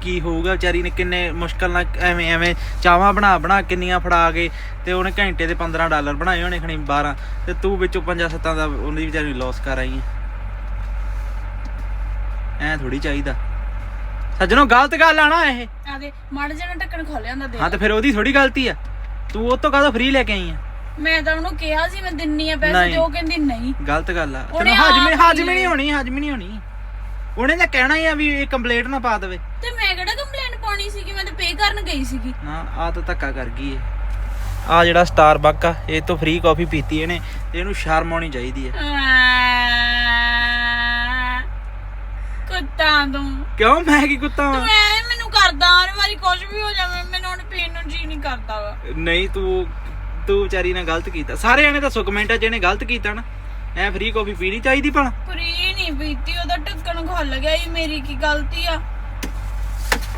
ਕੀ ਹੋਊਗਾ ਵਿਚਾਰੀ ਨੇ ਕਿੰਨੇ ਮੁਸ਼ਕਲ ਨਾਲ ਐਵੇਂ ਐਵੇਂ ਚਾਵਾਂ ਬਣਾ ਬਣਾ ਕਿੰਨੀਆਂ ਫੜਾ ਕੇ ਤੇ ਉਹਨੇ ਘੰਟੇ ਦੇ 15 ਡਾਲਰ ਬਣਾਏ ਹੋਣੇ ਖਣੀ 12 ਤੇ ਤੂੰ ਵਿੱਚੋਂ 5-7 ਦਾ ਉਹਦੀ ਵਿਚਾਰੀ ਲਾਸ ਕਰ ਆਈ ਐ। ਥੋੜੀ ਚਾਹੀਦਾ। ਸੱਜਣੋ ਗਲਤ ਗੱਲ ਆ ਨਾ ਇਹ। ਆਦੇ ਮੜ ਜਣਾ ਟੱਕਣ ਖੁੱਲ ਜਾਂਦਾ ਦੇ ਹਾਂ ਤੇ ਫਿਰ ਉਹਦੀ ਥੋੜੀ ਗਲਤੀ ਆ। ਤੂੰ ਉਹ ਤੋਂ ਕਾਹਦਾ ਫ੍ਰੀ ਲੈ ਕੇ ਆਈ ਆ? ਮੈਂ ਤਾਂ ਉਹਨੂੰ ਕਿਹਾ ਸੀ ਮੈਂ ਦਿੰਨੀ ਆ ਪੈਸੇ। ਤੇ ਉਹ ਕਹਿੰਦੀ ਨਹੀਂ। ਗਲਤ ਗੱਲ ਆ। ਤੈਨੂੰ ਹਾਜ਼ਮੇ ਹਾਜ਼ਮੇ ਨਹੀਂ ਹੋਣੀ ਹਾਜ਼ਮੇ ਨਹੀਂ ਹੋਣੀ। ਉਹਨੇ ਤਾਂ ਕਹਿਣਾ ਹੀ ਆ ਵੀ ਇਹ ਕੰਪਲੀਟ ਨਾ ਪਾ ਦੇਵੇ। ਤੇ ਮੈਂ ਕਿਹੜਾ ਕੰਪਲੇਂਟ ਪਾਉਣੀ ਸੀਗੀ? ਮੈਂ ਤਾਂ ਪੇ ਕਰਨ ਗਈ ਸੀਗੀ। ਨਾ ਆ ਤਾਂ ਧੱਕਾ ਕਰ ਗਈ ਏ। ਆ ਜਿਹੜਾ ਸਟਾਰਬਕ ਆ ਇਹ ਤੋਂ ਫ੍ਰੀ ਕਾਫੀ ਪੀਤੀ ਇਹਨੇ ਤੇ ਇਹਨੂੰ ਸ਼ਰਮ ਆਉਣੀ ਚਾਹੀਦੀ ਹੈ ਕੁੱਤਾ ਤੂੰ। ਕਿਉਂ? ਮੈਂ ਕੀ ਕੁੱਤਾ ਤੂੰ ਵਾਂ? ਐ ਮੈਨੂੰ ਕਰਦਾ ਹਰ ਵਾਰੀ ਕੁਝ ਵੀ ਹੋ ਜਾਵੇ ਮੈਨੂੰ ਹੁਣ ਪੀਣ ਨੂੰ ਜੀ ਨਹੀਂ ਕਰਦਾ ਵਾ। ਨਹੀਂ ਤੂੰ ਤੂੰ ਵਿਚਾਰੀ ਨੇ ਗਲਤ ਕੀਤਾ। ਸਾਰਿਆਂ ਨੇ ਤਾਂ ਕਮੈਂਟਾਂ 'ਚ ਇਹਨੇ ਗਲਤ ਕੀਤਾ ਨਾ ਐ ਫ੍ਰੀ ਕਾਫੀ ਪੀਣੀ ਚਾਹੀਦੀ ਭਲਾ। ਫਰੀ ਨਹੀਂ ਪੀਤੀ ਉਹਦਾ ਢੱਕਣ ਖੁੱਲ ਗਿਆ ਹੀ ਮੇਰੀ ਕੀ ਗਲਤੀ ਆ?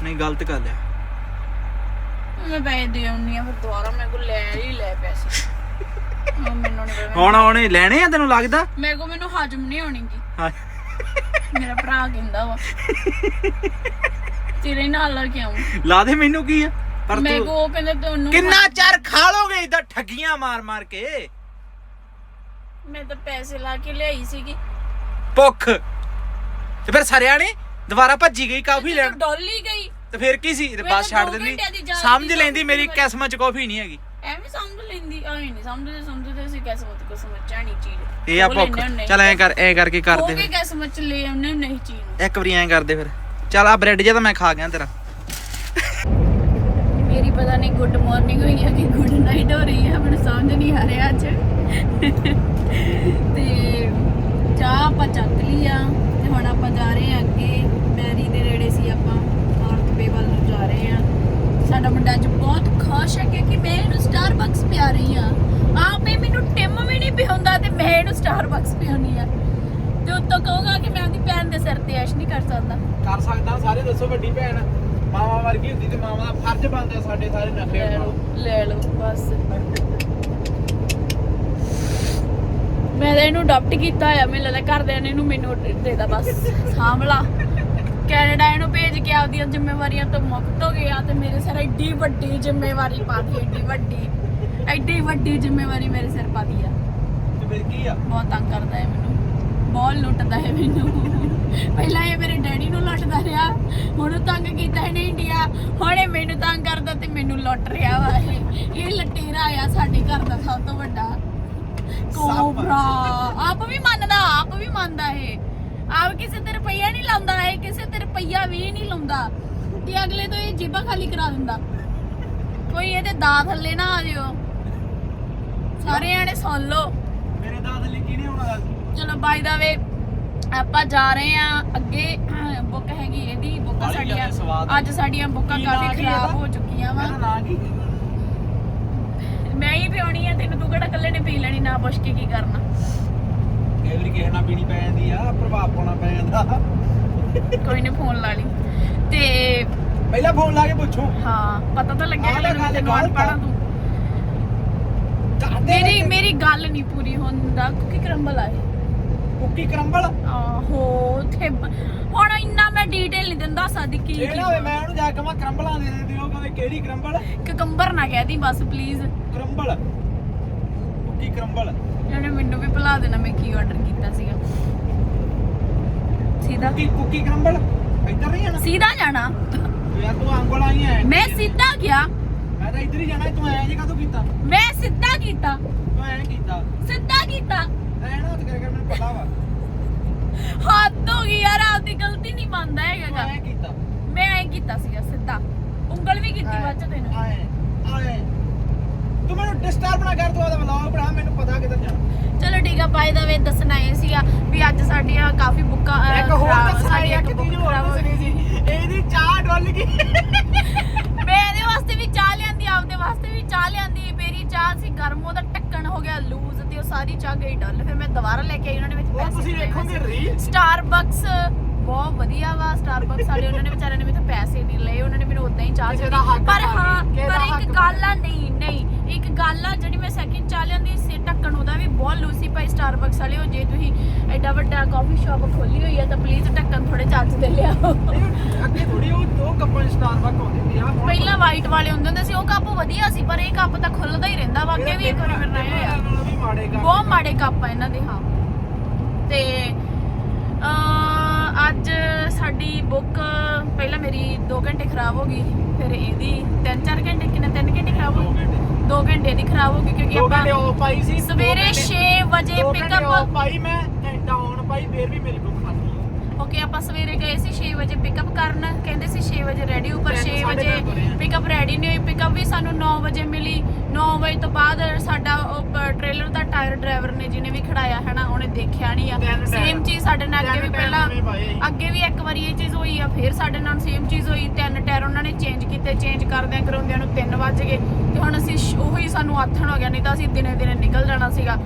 ਨਹੀਂ ਗਲਤ ਕਰ ਲਿਆ ਮੈਂ ਪੈਸੇ ਦੇ ਆਉਣੀ ਆ ਫਿਰ ਦੁਬਾਰਾ ਮੇਰੇ ਕੋਲ ਲੈ ਹੀ ਲੈ ਪੈਸੇ। ਉਹ ਮੈਨੂੰ ਨਹੀਂ ਪਤਾ। ਹੁਣ ਉਹਨੇ ਲੈਣੇ ਆ ਤੈਨੂੰ ਲੱਗਦਾ? ਮੇਰੇ ਕੋ ਮੈਨੂੰ ਹਜਮ ਨਹੀਂ ਹੋਣੀ ਗੀ। ਹਾਂ। ਮੇਰਾ ਭਰਾ ਕਹਿੰਦਾ ਵਾ ਤੇਰੇ ਨਾਲ ਲਾ ਕੇ ਆਉਂ ਲਾ ਦੇ ਮੈਨੂੰ ਕੀ ਆ? ਪਰ ਤੂੰ ਕੋ ਉਹ ਕਹਿੰਦਾ ਤੁਹਾਨੂੰ ਕਿੰਨਾ ਚਿਰ ਖਾ ਲੋਗੇ ਇਦਾਂ ਠੱਗੀਆਂ ਮਾਰ ਮਾਰ ਕੇ? ਮੈਂ ਤਾਂ ਪੈਸੇ ਲਾ ਕੇ ਲਿਆਈ ਸੀਗੀ। ਭੁੱਖ। ਤੇ ਫਿਰ ਸਰਿਆ ਨੇ ਦੁਬਾਰਾ ਭੱਜੀ ਗਈ ਕਾਫੀ ਲੈਣ। ਡੋਲੀ ਗਈ ਤੇ ਫਿਰ ਕੀ ਸੀ? ਬਸ ਛੱਡ ਦੋ ਦਿੰਦੀ। ਦੀ ਸਮਝ ਲੈਂਦੀ ਮੇਰੀ। ਕਿਸਮਤ ਚ ਕਾਫੀ ਨਹੀਂ ਹੈਗੀ। ਐਵੇਂ ਸਮਝ ਲੈਂਦੀ ਆਈ ਨਹੀਂ ਸਮਝਦੇ ਸਮਝਦੇ ਸੀ ਕਿਸ ਮਤ ਕੋ ਸਮਝਾ ਨਹੀਂ ਚੀਜ਼। ਇਹ ਆ ਭੁੱਖ। ਚੱਲ ਐ ਕਰ ਐ ਕਰਕੇ ਉਹ ਕਰਦੇ ਵੀ ਫਿਰ ਕਿਸ ਮਤ ਲੈ ਆਉਣੇ ਨਹੀਂ ਚੀਜ਼। ਇੱਕ ਵਾਰੀ ਐ ਕਰਦੇ ਫਿਰ। ਚੱਲ ਆ ਬ੍ਰੈਡ ਜਿਹਾ ਤਾਂ ਮੈਂ ਖਾ ਗਿਆ ਤੇਰਾ। ਮੇਰੀ ਪਤਾ ਨਹੀਂ ਗੁੱਡ ਮਾਰਨਿੰਗ ਹੋਈ ਹੈ ਕਿ ਗੁੱਡ ਨਾਈਟ ਹੋ ਰਹੀ ਹੈ ਮੈਨੂੰ ਸਮਝ ਨਹੀਂ ਆ ਰਿਹਾ ਅੱਜ। ਤੇ ਚਾਹ ਆਪਾਂ ਚੱਕ ਲਈ ਆ ਤੇ ਹੁਣ ਆਪਾਂ ਜਾ ਰਹੇ ਆ ਅੱਗੇ। ਮੈਰੀ ਦੇ ਨੇੜੇ ਸੀ ਆਪਾਂ ਨਾਰਥ ਬੇ ਵੱਲ ਨੂੰ ਜਾ ਰਹੇ ਆ। ਸਾਡਾ ਮੁੰਡਾ ਅੱਜ ਬਹੁਤ ਖੁਸ਼ ਹੈ ਕਿਉਂਕਿ ਮੈਂ ਇਹਨੂੰ ਸਟਾਰਬਕਸ ਪਿਆ ਰਹੀ ਆ। ਆਪੇ ਮੈਨੂੰ ਟਿਮ ਵੀ ਨਹੀਂ ਪਿਆਉਂਦਾ ਤੇ ਮੈਂ ਇਹਨੂੰ ਸਟਾਰਬਕਸ ਪਿਆਉਣੀ ਆ। ਤੇ ਉੱਤੋਂ ਕਹੂਗਾ ਕਿ ਮੈਂ ਆਪਣੀ ਭੈਣ ਦੇ ਸਿਰ ਤੇ ਐਸ਼ ਨਹੀਂ ਕਰ ਸਕਦਾ। ਕਰ ਸਕਦਾ ਸਾਰੇ ਦੱਸੋ ਵੱਡੀ ਭੈਣ। ਮਾਵਾ ਵਰਗੀ ਹੁੰਦੀ ਤੇ ਮਾਵਾ ਦਾ ਫਰਜ਼ ਬਣਦਾ ਸਾਡੇ ਸਾਰੇ ਨਖਰੇ ਲੈ ਲਓ ਬਸ। ਮੈਂ ਤਾਂ ਇਹਨੂੰ ਅਡਾਪਟ ਕੀਤਾ ਆ ਮੈਨੂੰ ਲੱਗਦਾ ਘਰਦਿਆਂ ਨੇ ਇਹਨੂੰ ਮੈਨੂੰ ਦੇਦਾ ਬਸ। ਸਾਂਭਲਾ। ਕੈਨੇਡਾ ਇਹਨੂੰ ਭੇਜ ਕੇ ਆਪਦੀਆਂ ਜ਼ਿੰਮੇਵਾਰੀਆਂ ਤੋਂ ਮੁਕਤ ਹੋ ਗਿਆ ਤੇ ਮੇਰੇ ਸਿਰ ਐਡੀ ਵੱਡੀ ਜ਼ਿੰਮੇਵਾਰੀ ਪਾਤੀ ਐਡੀ ਵੱਡੀ ਐਡੀ ਵੱਡੀ ਜ਼ਿੰਮੇਵਾਰੀ ਮੇਰੇ ਸਿਰ ਪਾਤੀ ਆ। ਤੇ ਫਿਰ ਕੀ ਆ? ਬਹੁਤ ਤੰਗ ਕਰਦਾ ਹੈ ਮੈਨੂੰ। ਬਹੁਤ ਲੁੱਟਦਾ ਹੈ ਮੈਨੂੰ। ਪਹਿਲਾਂ ਇਹ ਮੇਰੇ ਡੈਡੀ ਨੂੰ ਲੁੱਟਦਾ ਰਿਹਾ ਹੁਣ ਤੰਗ ਕੀਤਾ ਇਹਨੇ ਇੰਡੀਆ। ਹੁਣ ਇਹ ਮੈਨੂੰ ਤੰਗ ਕਰਦਾ ਤੇ ਮੈਨੂੰ ਲੁੱਟ ਰਿਹਾ ਵਾ ਇਹ। ਇਹ ਲਟੇਰਾ ਆ ਸਾਡੇ ਘਰ ਦਾ ਸਭ ਤੋਂ ਵੱਡਾ। ਕੋਬਰਾ। ਆਪ ਵੀ ਮੰਨਦਾ ਆਪ ਵੀ ਮੰਨਦਾ ਇਹ। ਆਪ ਕਿਸੇ ਤੇ ਰੁਪਈਆ ਨਹੀਂ ਲਾਉਂਦਾ ਇਹ ਕਿਸੇ ਤੇ ਰੁਪਈਆ ਵੀ ਨਹੀਂ ਲਾਉਂਦਾ। ਤੇ ਅਗਲੇ ਤੋਂ ਇਹ ਜੇਬਾਂ ਖਾਲੀ ਕਰਾ ਦਿੰਦਾ। ਕੋਈ ਇਹਦੇ ਦਾ ਥੱਲੇ ਨਾ ਆ ਜਿਓ। ਸਾਰੇ ਆਣੇ ਸੁਣ ਲਓ। ਮੇਰੇ ਦਾਦ ਲਈ ਕਿਹਨੇ ਹੋਣਾ ਚਲੋ ਬਾਈ ਦਾ ਵੇ ਆਪਾਂ ਜਾ ਰਹੇ ਆ ਅੱਗੇ। ਬੁੱਕ ਹੈਗੀ ਇਹਦੀ ਬੁੱਕਾਂ ਬਾਹਲੀ ਸਾਡੀਆਂ ਜ਼ਿਆਦਾ ਸਵਾਦ ਅੱਜ ਸਾਡੀਆਂ ਬੁੱਕਾਂ ਕੀ ਨਾਂ ਕਾਫੀ ਕੀ ਖਰਾਬ ਇਹਦਾ? ਹੋ ਚੁੱਕੀਆਂ ਵਾ। ਇਹਦਾ ਨਾਂ ਕੀ? ਮੈਂ ਹੀ ਪਿਉਣੀ ਆ ਤੈਨੂੰ ਤੂੰ ਕਿਹੜਾ ਇਕੱਲੇ ਨੇ ਪੀ ਲੈਣੀ ਨਾ ਪੁੱਛ ਕੇ ਕੀ ਕਰਨਾ। ਕਈ ਵਾਰੀ ਕਿਸੇ ਨਾਲ ਪੀਣੀ ਪੈ ਜਾਂਦੀ ਆ ਪ੍ਰਭਾਵ ਪਾਉਣਾ ਪੈ ਜਾਂਦਾ। ਕੋਈ ਨੇ ਫੋਨ ਲਾ ਲਈ। ਤੇ ਪਹਿਲਾਂ ਫੋਨ ਲਾ ਕੇ ਪੁੱਛੋ। ਹਾਂ ਪਤਾ ਤਾਂ ਲੱਗਿਆ ਆਹ ਕਿ ਤਾਂ ਗੱਲ ਤੈਨੂੰ ਗਲਤ ਆ। ਅਨਪੜ੍ਹ ਆ ਤੂੰ। ਮੇਰੀ ਮੇਰੀ ਗੱਲ ਨਹੀਂ ਪੂਰੀ ਹੁੰਦਾ। ਕੁਕੀ ਕਰੰਬਲ ਆਏ ਕੁੱਕੀ ਕਰੰਬਲ? ਆਹੋ ਤੇ ਹੁਣ ਇੰਨਾ ਮੈਂ ਡਿਟੇਲ ਨਹੀਂ ਦਿੰਦਾ ਸਾਦੀ ਕੀ ਇਹ ਨਾ ਹੋਵੇ ਮੈਂ ਉਹਨੂੰ ਜਾ ਕੇ ਕਹਾਂ ਕਰੰਬਲਾਂ ਦੇ ਦੇ ਦਿਓ ਕਹਿੰਦੇ ਕਿਹੜੀ ਕਰੰਬਲ? ਕਕੰਬਰ ਨਾ ਕਹਿਦੀ ਬਸ ਪਲੀਜ਼ ਕਰੰਬਲ। ਕੁੱਕੀ ਕਰੰਬਲ ਉਹਨੇ ਮੈਨੂੰ ਵੀ ਭੁਲਾ ਦੇਣਾ ਮੈਂ ਕੀ ਆਰਡਰ ਕੀਤਾ ਸੀਗਾ। ਸਿੱਧਾ? ਕੁੱਕੀ ਕੁੱਕੀ ਕਰੰਬਲ ਇੱਧਰ ਨਹੀਂ ਜਾਣਾ? ਸਿੱਧਾ ਜਾਣਾ। ਯਾਰ ਤੂੰ ਅੰਗੋਲ ਆਈ ਐ। ਮੈਂ ਸਿੱਧਾ ਗਿਆ। ਮੈਂ ਤਾਂ ਇੱਧਰ ਹੀ ਜਾਣਾ ਤੂੰ ਐਂ ਜੇ ਕਾਹਤੋਂ ਕੀਤਾ? ਮੈਂ ਸਿੱਧਾ ਕੀਤਾ। ਤੂੰ ਐਂ ਕੀਤਾ। ਸਿੱਧਾ ਕੀਤਾ। ਐਂ ਨਾ ਹੱਥ ਕਰਕੇ ਮੈਨੂੰ ਪਤਾ ਵਾ। ਹੱਦ ਹੋ ਗਈ ਯਾਰ ਆਪਦੀ ਗਲਤੀ ਨਹੀਂ ਮੰਨਦਾ ਹੈਗਾ ਗਾ। ਐਂ ਕੀਤਾ। ਮੈਂ ਐ ਕੀਤਾ ਸੀਗਾ ਸਿੱਧਾ। ਉਂਗਲ ਵੀ ਕੀਤੀ ਬਾਅਦ ਚ ਤੈਨੂੰ। ਆਏ ਆਏ ਡਿਸਟਰਬ ਨਾ ਕਰ ਤੂੰ ਆਦਾ ਵਲੌਗ ਬਣਾ ਮੈਨੂੰ ਪਤਾ ਕਿੱਧਰ ਜਾਣਾ। ਚਲੋ ਠੀਕ ਆ ਬਾਈ ਦਾ ਵੇ ਦੱਸਣਾ ਇਹ ਸੀਗਾ ਵੀ ਅੱਜ ਸਾਡੀਆਂ ਕਾਫੀ ਬੁੱਕਾਂ ਅਹ, ਇੱਕ ਹੋਰ ਖਰਾਬ- ਦੱਸਣਾ ਸਾਡੀ ਇੱਕ ਇੱਕ book ਹੋਰ ਖਰਾਬ ਹੋ ਦੱਸਣੀ ਗਈ। ਸੀ। ਇਹਦੀ ਚਾਹ ਡੁੱਲ ਗਈ। ਮੈਂ ਇਹਦੇ ਵਾਸਤੇ ਵੀ ਚਾਹ ਲਿਆਂਦੀ ਆਪਦੇ ਵਾਸਤੇ ਵੀ ਚਾਹ ਲਿਆਂਦੀ। ਮੇਰੀ ਚਾਹ ਸੀ ਗਰਮ ਉਹਦਾ ਢੱਕਣ ਹੋ ਗਿਆ ਲੂਜ਼ ਤੇ ਉਹ ਸਾਰੀ ਚਾਹ ਗਈ ਡੁੱਲ। ਫਿਰ ਮੈਂ ਦੁਬਾਰਾ ਲੈ ਕੇ ਆਈ ਉਹਨਾਂ ਨੇ ਵਿੱਚ ਉਹ ਪੈਸੇ ਤੁਸੀਂ ਹੋਏ ਵੇਖੋਗੇ ਸੀ। ਰੀਲ ਸਟਾਰਬਕਸ ਬਹੁਤ ਵਧੀਆ ਵਾ ਸਟਾਰਬਕਸ ਵਾਲੇ ਉਹਨਾਂ ਨੇ ਵਿਚਾਰਿਆਂ ਨੇ ਮੈਥੋਂ ਪੈਸੇ ਨਹੀਂ ਲਏ ਉਹਨਾਂ ਨੇ ਮੈਨੂੰ ਉਦਾਂ ਹੀ ਚਾਹ ਕਿਸੇ ਦਿੱਤੀ ਦਾ ਹੱਕ ਪਰ ਹਾਂ ਕਿਸੇ ਦਾ ਪਰ ਹੱਕ ਇੱਕ ਗੱਲ ਆ ਨਹੀਂ ਨਹੀਂ ਇੱਕ ਗੱਲ ਆ ਜਿਹੜੀ ਮੈਂ ਸੈਕਿੰਡ ਚਾਹ ਲਿਆਂਦੀ ਸੀ ਢੱਕਣ ਉਹਦਾ ਵੀ ਬਹੁਤ ਲੂਜ਼ ਸੀ ਭਾਈ ਸਟਾਰਬਕਸ ਵਾਲੇ ਹੋ ਜੇ ਤੁਸੀਂ ਐਡਾ ਵੱਡਾ ਕਾਫੀ ਸ਼ਾਪ ਖੋਲੀ ਹੋਈ ਹੈ ਤਾਂ ਪਲੀਜ਼ ਢੱਕਣ ਥੋੜੇ ਚੱਜ ਦੇ ਲਿਆਓ। ਅੱਗੇ ਥੋੜੀ ਉਹ ਉਹ ਕੱਪਾਂ ਸਟਾਰਬਕ ਆਉਂਦੀ ਸੀ ਆ ਪਹਿਲਾਂ ਵਾਈਟ ਵਾਲੇ ਹੁੰਦੇ ਹੁੰਦੇ ਸੀ ਉਹ ਕੱਪ ਵਧੀਆ ਸੀ ਪਰ ਇਹ ਕੱਪ ਤਾਂ ਖੁੱਲਦਾ ਹੀ ਰਹਿੰਦਾ ਵਾ ਅੱਗੇ ਵੀ ਇੱਕ ਵਾਰੀ ਮੇਰੇ ਨਾਲ ਇਹ ਹੋਇਆ ਵੀ ਮਾੜੇ ਕੰਮ ਬਹੁਤ ਮਾੜੇ ਕੱਪ ਆ ਇਹਨਾਂ ਦੇ ਹਾਂ। ਤੇ ਅਹ, ਅੱਜ ਸਾਡੀ ਬੁੱਕ ਪਹਿਲਾਂ ਮੇਰੀ ਮੇਰੀ 2 ਘੰਟੇ ਖਰਾਬ ਹੋ ਗਈ ਫਿਰ ਇਹਦੀ 3-4 ਘੰਟੇ ਕਿੰਨੇ 3 ਘੰਟੇ ਖਰਾਬ ਹੋ ਗਏ? 2 ਘੰਟੇ ਦੀ ਖਰਾਬ ਹੋ ਗਈ ਕਿਉਂਕਿ ਦੋ ਘੰਟੇ ਆਪਾਂ ਉਹ ਪਾਈ ਸੀ ਦੋ ਸਵੇਰੇ ਘੰਟੇ- 6 ਵਜੇ ਦੋ ਘੰਟੇ ਪਿਕਅਪ ਪਾਈ ਮੈਂ ਘੰਟਾ ਪਾਈ ਫੇਰ ਵੀ ਖਾਲੀ ਹੈ ਓਕੇ ਆਪਾਂ ਸਵੇਰੇ ਗਏ ਸੀ 6 ਵਜੇ ਪਿਕਅਪ ਕਰਨ। ਕਹਿੰਦੇ ਸੀ 6 ਵਜੇ ਰੈਡੀ ਉੱਪਰ ਤਿੰਨ 6 ਸਾਢੇ ਵਜੇ। ਪਿਕਅਪ ਰੈਡੀ ਨਹੀਂ ਹੋਈ। ਪਿਕਅਪ ਵੀ ਸਾਨੂੰ 9 ਵਜੇ ਮਿਲੀ। 9 ਵਜੇ ਤੋਂ ਬਾਅਦ ਸਾਡਾ ਟ੍ਰੇਲਰ ਦਾ ਟਾਇਰ ਡਰਾਈਵਰ ਨੇ ਜਿਹਨੇ ਵੀ ਖੜਾਇਆ ਹੈ ਨਾ ਉਹਨੇ ਦੇਖਿਆ ਨਹੀਂ ਆ। ਸੇਮ ਚੀਜ਼ ਸਾਡੇ ਨਾਲ ਅੱਗੇ ਵੀ ਪਹਿਲਾਂ। ਅੱਗੇ ਵੀ ਇੱਕ ਵਾਰੀ ਇਹ ਚੀਜ਼ ਹੋਈ ਆ ਫਿਰ ਸਾਡੇ ਨਾਲ ਸੇਮ ਚੀਜ਼ ਹੋਈ। ਤਿੰਨ ਟਾਇਰ ਉਹਨਾਂ ਨੇ ਚੇਂਜ ਕੀਤੇ ਚੇਂਜ ਕਰਦਿਆਂ ਕਰਾਉਂਦਿਆਂ ਨੂੰ 3 ਵੱਜ ਗਏ। ਤੇ ਹੁਣ ਅਸੀਂ ਉਹੀ ਸਾਨੂੰ ਆਥਣ ਹੋ ਗਿਆ ਨਹੀਂ ਤਾਂ ਅਸੀਂ ਦਿਨੇ ਦਿਨੇ ਨਿਕਲ ਜਾਣਾ ਸੀਗਾ।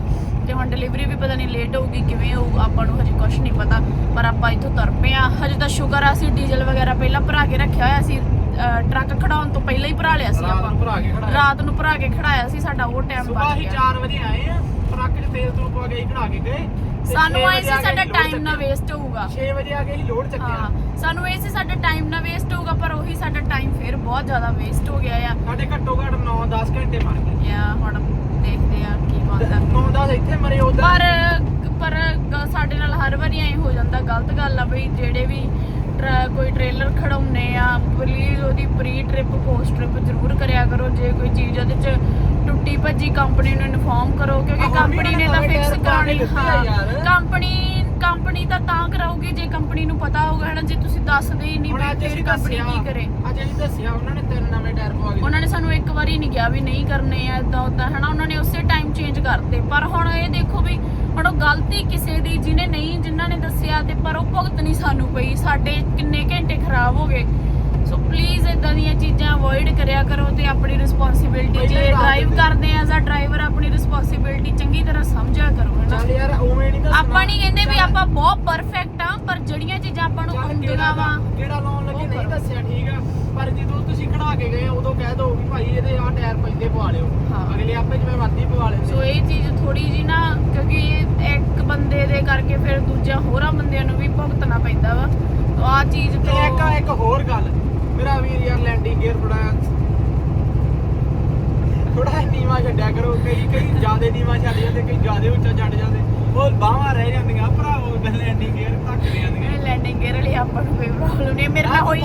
ਤੇ ਹੁਣ ਡਿਲੀਵਰੀ ਵੀ ਪਤਾ ਨਹੀਂ ਲੇਟ ਹੋਊਗੀ ਕਿਵੇਂ ਹੋਊ ਆਪਾਂ ਨੂੰ ਹਜੇ ਕੁਝ ਨਹੀਂ ਪਤਾ। ਪਰ ਆਪਾਂ ਇੱਥੋਂ ਤੁਰ ਪਏ ਆ ਹਜੇ ਤਾਂ ਸ਼ੁਕਰ ਆ ਅਸੀਂ ਡੀਜ਼ਲ ਵਗੈਰਾ ਪਹਿਲਾਂ ਭਰਾ ਕੇ ਰੱਖਿਆ ਹੋਇਆ ਸੀ। ਟਰੱਕ ਖੜਾਉਣ ਤੋਂ ਪਹਿਲਾਂ ਹੀ ਭਰਾ ਲਿਆ ਸੀ ਆਪਾਂ। ਰਾਤ ਨੂੰ ਭਰਾ ਕੇ ਖੜਾਇਆ ਸੀ ਸਾਡਾ ਉਹ ਟਾਈਮ ਸਵੇਰ ਹੀ ਗਿਆ। 4 ਵਜੇ ਆਏ ਆ ਟਰੱਕ 'ਚ ਤੇਲ ਤੂਲ ਪਾ ਕੇ ਖੜਾ ਕੇ ਗਏ। ਤੇ ਸਾਨੂੰ ਵਜੇ ਸੀ ਆ ਸਾਡਾ ਟਾਈਮ ਨਾ। ਵੇਸਟ ਹੋਊਗਾ। 6 ਵਜੇ ਆ ਕੇ ਹੀ ਲੋਡ ਚੱਕਿਆ। ਹਾਂ ਸਾਨੂੰ ਇਹ ਸੀ ਸਾਡਾ ਟਾਈਮ ਨਾ ਵੇਸਟ ਹੋਊਗਾ ਪਰ ਉਹੀ ਸਾਡਾ ਟਾਈਮ ਫਿਰ ਬਹੁਤ ਜ਼ਿਆਦਾ ਵੇਸਟ ਹੋ ਗਿਆ ਆ। ਸਾਡੇ ਘੱਟੋ ਘੱਟ 9-10 ਘੰਟੇ ਮਰ ਗਏ। ਯਾ ਹੁਣ ਦੇਖਦੇ ਆ ਕੀ ਬਣਦਾ 9-10 ਇੱਥੇ ਮਰੇ ਉਧਰ। ਪਰ ਪਰ ਗ- ਸਾਡੇ ਨਾਲ ਹਰ ਵਾਰੀ ਐ ਹੋ ਜਾਂਦਾ ਗਲਤ ਗੱਲ ਆ ਬਈ ਜਿਹੜੇ ਵੀ ਟਰ- ਕੋਈ ਟ੍ਰੇਲਰ ਖੜਾਉਨੇ ਆ ਪਲੀਜ਼ ਉਹਦੀ ਪ੍ਰੀ ਟ੍ਰਿਪ ਪੋਸਟ ਟ੍ਰਿਪ ਜ਼ਰੂਰ ਕਰਿਆ ਕਰੋ। ਜੇ ਕੋਈ ਚੀਜ਼ ਉਹਦੇ ਚ ਟੁੱਟੀ ਭੱਜੀ ਕੰਪਨੀ ਨੂੰ ਇਨਫੋਰਮ ਕਰੋ ਕਿਉਂਕਿ ਆਹੋ, ਕੰਪਨੀ ਨੇ ਤਾਂ ਫਿਕਸ ਟਾਇਰ ਪਾ ਕੇ ਕਰਾਉਣੀ ਦਿੱਤੇ ਆ ਯਾਰ। ਹਾਂ ਕੰਪਨੀ ਕੰਪਨੀ ਤਾਂ ਤਾਂ ਕਰਾਉਗੀ ਜੇ ਕੰਪਨੀ ਨੂੰ ਪਤਾ ਹੋਊਗਾ ਨਾ ਜੇ ਤੁਸੀਂ ਦੱਸਦੇ ਹੀ ਨਹੀਂ ਹੁਣ ਅੱਜ ਫਿਰ ਅਸੀਂ ਕੰਪਨੀ ਦੱਸਿਆ ਕੀ ਕਰੇ। ਅੱਜ ਅਸੀਂ ਦੱਸਿਆ ਉਹਨਾਂ ਨੇ ਤਿੰਨ ਨਵੇਂ ਟਾਇਰ ਪਵਾ ਕੇ ਉਹਨਾਂ ਨੇ ਸਾਨੂੰ ਇੱਕ ਵਾਰੀ ਨਹੀਂ ਕਿਹਾ ਵੀ ਨਹੀਂ ਕਰਨੇ ਆ ਇਦਾਂ ਉਦਾਂ ਹਨਾ ਉਹਨਾਂ ਨੇ ਉਸੇ ਟਾਈਮ ਚੇਂਜ ਕਰਤੇ। ਪਰ ਹੁਣ ਇਹ ਦੇਖੋ ਵੀ ਹੁਣ ਉਹ ਗਲਤੀ ਕਿਸੇ ਦੀ ਜਿਹਨੇ ਨਹੀਂ ਜਿਨ੍ਹਾਂ ਨੇ ਦੱਸਿਆ ਤੇ ਪਰ ਉਹ ਭੁਗਤਣੀ ਸਾਨੂੰ ਪਈ ਸਾਡੇ ਕਿੰਨੇ ਘੰਟੇ ਖਰਾਬ ਹੋ ਗਏ। ਸੋ ਪਲੀਜ਼ ਇਦਾਂ ਅਵੋਇਡ ਕਰਿਆ ਕਰੋ ਤੇ ਆਪਣੀ ਰਿਸਪੌਂਸਿਬਿਲਟੀ ਜੇ ਡਰਾਈਵ। ਕਰਦੇ ਆ ਅ ਡਰਾਈਵਰ ਆਪਣੀ ਰਿਸਪੌਂਸਿਬਿਲਟੀ ਚੰਗੀ ਤਰ੍ਹਾਂ ਸਮਝਿਆ ਕਰੋ ਹਨਾ? ਚੱਲ ਯਾਰ ਉਵੇਂ ਨਹੀਂ ਦੱਸਣਾ ਆਪਾਂ ਨਹੀਂ ਕਹਿੰਦੇ ਵੀ ਆਪਾਂ ਬਹੁਤ ਪਰਫੈਕਟ ਆ ਪਰ ਜਿਹੜੀਆਂ ਚੀਜ਼ਾਂ ਆਪਾਂ ਨੂੰ ਆਉਂਦੀਆਂ ਕਿਹੜਾ ਵਾ ਕਿਹੜਾ ਲਾਉਣ ਲੱਗੇ ਉਹ ਨਹੀਂ। ਦੱਸਿਆ ਠੀਕ ਆ। ਪਰ ਜਦੋਂ ਤੁਸੀਂ ਖੜਾ ਕੇ ਗਏ ਉਦੋਂ ਕਹਿ ਦੋ ਵੀ ਭਾਈ ਇਹਦੇ ਆ ਟਾਇਰ ਪੈਂਦੇ ਪਵਾ ਲਿਓ। ਅਗਲੇ ਆਪੇ ਜਿਵੇਂ ਮਰਜ਼ੀ ਪਵਾ ਲੈਂਦੇ। ਸੋ ਇਹ ਚੀਜ਼ ਥੋੜੀ ਜੀ ਨਾ ਕਿਉਂਕਿ ਇਹ ਇੱਕ ਬੰਦੇ ਦੇ ਕਰਕੇ ਫਿਰ ਦੂਜਿਆਂ ਹੋਰਾਂ ਬੰਦਿਆਂ ਨੂੰ ਵੀ ਭੁਗਤਣਾ ਪੈਂਦਾ ਵਾ। ਤੋ ਆ ਚੀਜ਼ ਤੇ ਤੋਂ ਇੱਕ ਇੱਕ ਹੋਰ ਗੱਲ। ਮੇਰਾ ਵੀਰ ਯਾਰ ਲੈਂਡਿੰਗ ਗੇਅਰ ਥੋੜਾ ਥੋੜਾ ਨੀਵਾ ਛੱਡਿਆ ਕਰੋ। ਕਈ ਕਈ ਜਿਆਦੇ ਨੀਵਾ ਛੱਡ ਜਾਂਦੇ ਕਈ ਜਿਆਦੇ ਉੱਚਾ ਛੱਡ ਜਾਂਦੇ। ਉਹ ਬਾਹਾਂ ਰਹਿ ਜਾਂਦੀਆਂ ਭਰਾਵੋ ਲੈਂਡਿੰਗ ਗੇਅਰ ਧੱਕ ਜਾਂਦੀਆਂ ਲੈਂਡਿੰਗ ਗੇਅਰ ਲਈ ਆਪਾਂ ਨੂੰ ਕੋਈ ਪ੍ਰੋਬਲਮ ਨਹੀਂ ਮੇਰੇ ਨਾਲ ਹੋਈ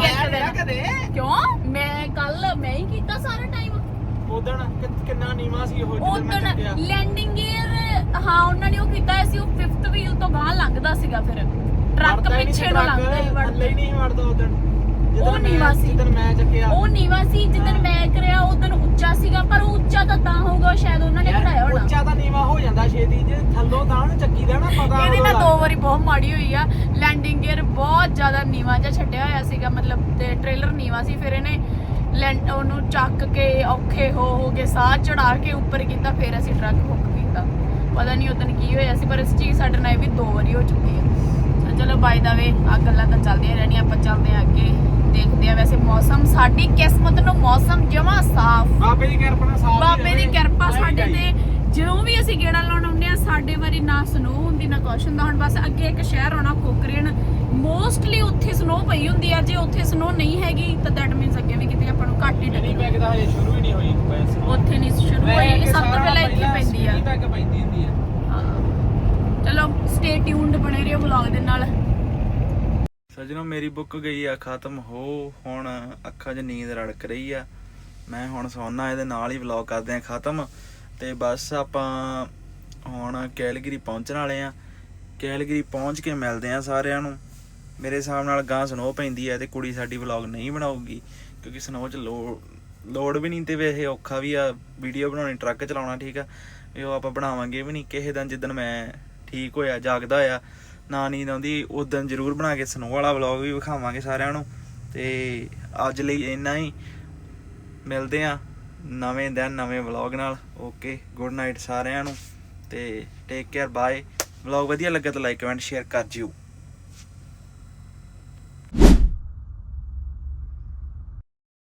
ਕਦੇ? ਕਿਉਂ? ਮੈਂ ਕੱਲ ਮੈਂ ਹੀ ਕੀਤਾ ਸਾਰਾ ਟਾਈਮ ਉਦਣ ਕਿੰਨਾ ਨੀਵਾ ਸੀ ਉਹ ਜਦੋਂ ਮੈਂ ਉਦੋਂ ਚੱਕਿਆ। ਲੈਂਡਿੰਗ ਗੇਅਰ ਹਾਂ ਉਹਨਾਂ ਨੇ ਉਹ ਕੀਤਾ ਸੀ ਉਹ 5th ਵੀਲ ਤੋਂ ਗਾਂ ਲੰਘਦਾ ਸੀਗਾ ਫਿਰ। ਟਰੱਕ ਪਿੱਛੇ ਨੂੰ ਲੰਘਦਾ ਹੀ ਥੱਲੇ ਵੜਦਾ। ਹੀ ਨਹੀਂ ਵੜਦਾ ਉਦਣ ਉਹ ਨੀਵਾਂ ਸੀ। ਜਦੋਂ ਮੈਂ ਚੱਕਿਆ। ਉਹ ਨੀਵਾ ਸੀ ਜਿੱਦਣ ਮੈਂ ਕਰਿਆ ਉਦੋਂ ਉੱਚਾ ਸੀਗਾ ਪਰ ਉੱਚਾ ਤਾਂ ਤਾਂ ਹੋਊਗਾ ਸ਼ਾਇਦ ਉਹਨਾਂ ਨੇ ਖੜਾਇਆ ਹੋਣਾ। ਉੱਚਾ ਤਾਂ ਨੀਵਾ ਹੋ ਜਾਂਦਾ ਛੇਤੀ ਜੇ ਥੱਲੋਂ ਤਾਂ ਨਾ ਚੱਕੀ ਦਾ ਨਾ ਪਤਾ ਇਹਦੀ ਨਾ ਦੋ। ਵਾਰੀ ਬਹੁਤ ਮਾੜੀ ਹੋਈ ਆ। ਲੈਂਡਿੰਗ ਗੇਅਰ ਬਹੁਤ ਜ਼ਿਆਦਾ ਨੀਵਾ ਜਿਹਾ ਛੱਡਿਆ ਹੋਇਆ ਸੀਗਾ ਮਤਲਬ ਤੇ ਟ੍ਰੇਲਰ ਨੀਵਾ ਸੀ ਫਿਰ ਇਹਨੇ ਲੈਂਡ ਉਹਨੂੰ ਚੱਕ ਕੇ ਔਖੇ ਹੋ ਹੋ ਕੇ ਸਾਹ ਚੜਾ ਕੇ ਉੱਪਰ ਕੀਤਾ ਫਿਰ ਅਸੀਂ ਟਰੱਕ ਹੁੱਕ ਕੀਤਾ। ਪਤਾ ਨਹੀਂ ਉਦੋਂ ਕੀ ਹੋਇਆ ਸੀ ਪਰ ਇਸ ਚੀਜ਼ ਸਾਡੇ ਨਾਲ ਵੀ ਦੋ ਵਾਰੀ ਹੋ ਚੁੱਕੀ ਹੈ ਚਲੋ ਬਾਈ ਦਾ ਵੇ ਆ ਗੱਲਾਂ ਤਾਂ ਚੱਲਦੀਆਂ ਰਹਿਣੀਆਂ ਆਪਾਂ ਚੱਲਦੇ ਆ ਅੱਗੇ। ਦੇਖਦੇ ਆ ਵੈਸੇ ਮੌਸਮ ਸਾਡੀ ਕਿਸਮਤ ਨੂੰ ਮੌਸਮ ਜਮਾ ਸਾਫ਼। ਬਾਬੇ ਦੀ ਕਿਰਪਾ ਨਾਲ ਸਾਫ਼ ਬਾਬੇ ਦੀ ਕਿਰਪਾ ਸਾਡੇ ਤੇ। ਜਦੋਂ ਵੀ ਅਸੀਂ ਗੇੜਾ ਲਾਉਣ ਆਉਂਦੇ ਆ ਸਾਡੇ ਵਾਰੀ ਨਾ ਸਨੋ ਹੁੰਦੀ ਨਾ ਕੁਛ ਹੁੰਦਾ। ਹੁਣ ਬਸ ਅੱਗੇ ਇੱਕ ਸ਼ਹਿਰ ਆਉਣਾ ਕੋਕਰੇਨ। ਮੋਸਟਲੀ ਉੱਥੇ ਸਨੋ ਪਈ ਹੁੰਦੀ ਆ। ਜੇ ਉੱਥੇ ਸਨੋ ਨਹੀਂ ਹੈਗੀ ਤਾਂ ਦੈਟ ਮੀਨਸ ਅੱਗੇ ਵੀ ਕਿਤੇ ਆਪਾਂ ਨੂੰ ਘੱਟ ਹੀ ਡੱਗੀ ਪੈਕ ਤਾਂ ਹਜੇ ਸ਼ੁਰੂ ਹੀ ਨਹੀਂ ਹੋਈ ਬਸ ਉੱਥੇ ਨਹੀਂ ਸ਼ੁਰੂ ਹੋਈ। ਸਭ ਤੋਂ ਪਹਿਲਾਂ ਇੱਥੇ ਪੈਂਦੀ ਆ। ਪੈਕ ਪੈਂਦੀ ਹੁੰਦੀ ਆ। ਹਾਂ। ਚਲੋ ਸਟੇ ਟਿਊਨਡ ਬਣੇ ਰਹੋ ਵਲੌਗ ਦੇ ਨਾਲ। ਸਜਣੋ, ਮੇਰੀ ਬੁੱਕ ਗਈ ਆ, ਖਤਮ ਹੋ, ਹੁਣ ਅੱਖਾਂ 'ਚ ਨੀਂਦ ਰੜਕ ਰਹੀ ਆ। ਮੈਂ ਹੁਣ ਸੌਣਾ ਇਹਦੇ ਨਾਲ ਹੀ ਵਲੌਗ ਕਰਦੇ ਆ, ਖਤਮ। ਤੇ ਬਸ ਆਪਾਂ ਹੁਣ ਕੈਲਗਰੀ ਪਹੁੰਚਣ ਵਾਲੇ ਆ। ਕੈਲਗਰੀ ਪਹੁੰਚ ਕੇ ਮਿਲਦੇ ਆ ਸਾਰਿਆਂ ਨੂੰ। ਮੇਰੇ ਹਿਸਾਬ ਨਾਲ ਗਾਂ ਸਨੋ ਪੈਂਦੀ ਆ ਤੇ ਕੁੜੀ ਸਾਡੀ ਵਲੌਗ ਨਹੀਂ ਬਣਾਊਗੀ, ਕਿਉਂਕਿ ਸਨੋ 'ਚ ਲੋ ਲੋਡ ਵੀ ਨਹੀਂ ਤੇ ਇਹ ਔਖਾ ਵੀ ਆ ਵੀਡੀਓ ਬਣਾਉਣੀ, ਟਰੱਕ ਚਲਾਉਣਾ, ਠੀਕ ਆ। ਇਹ ਉਹ ਆਪਾਂ ਬਣਾਵਾਂਗੇ ਵੀ ਨਹੀਂ, ਕਿਸੇ ਦਿਨ ਜਿੱਦਣ ਮੈਂ ਠੀਕ ਹੋਇਆ, ਜਾਗਦਾ ਹੋਇਆ ਨਾ ਨੀਂਦ ਆਉਂਦੀ ਉਦੋਂ ਜ਼ਰੂਰ ਬਣਾ ਕੇ ਸਨੋ ਵਾਲਾ ਵਲੌਗ ਵੀ ਵਿਖਾਵਾਂਗੇ ਸਾਰਿਆਂ ਨੂੰ। ਤੇ ਅੱਜ ਲਈ ਇੰਨਾ ਹੀ। ਮਿਲਦੇ ਆ ਨਵੇਂ ਦਿਨ, ਨਵੇਂ ਵਲੌਗ ਨਾਲ। ਓਕੇ ਗੁੱਡ ਨਾਈਟ ਸਾਰਿਆਂ ਨੂੰ। ਤੇ ਟੇਕ ਕੇਅਰ ਬਾਏ ਵਲੌਗ ਵਧੀਆ ਲੱਗਾ ਤਾਂ ਲਾਈਕ ਕਮੈਂਟ ਸ਼ੇਅਰ ਕਰ ਜਿਓ।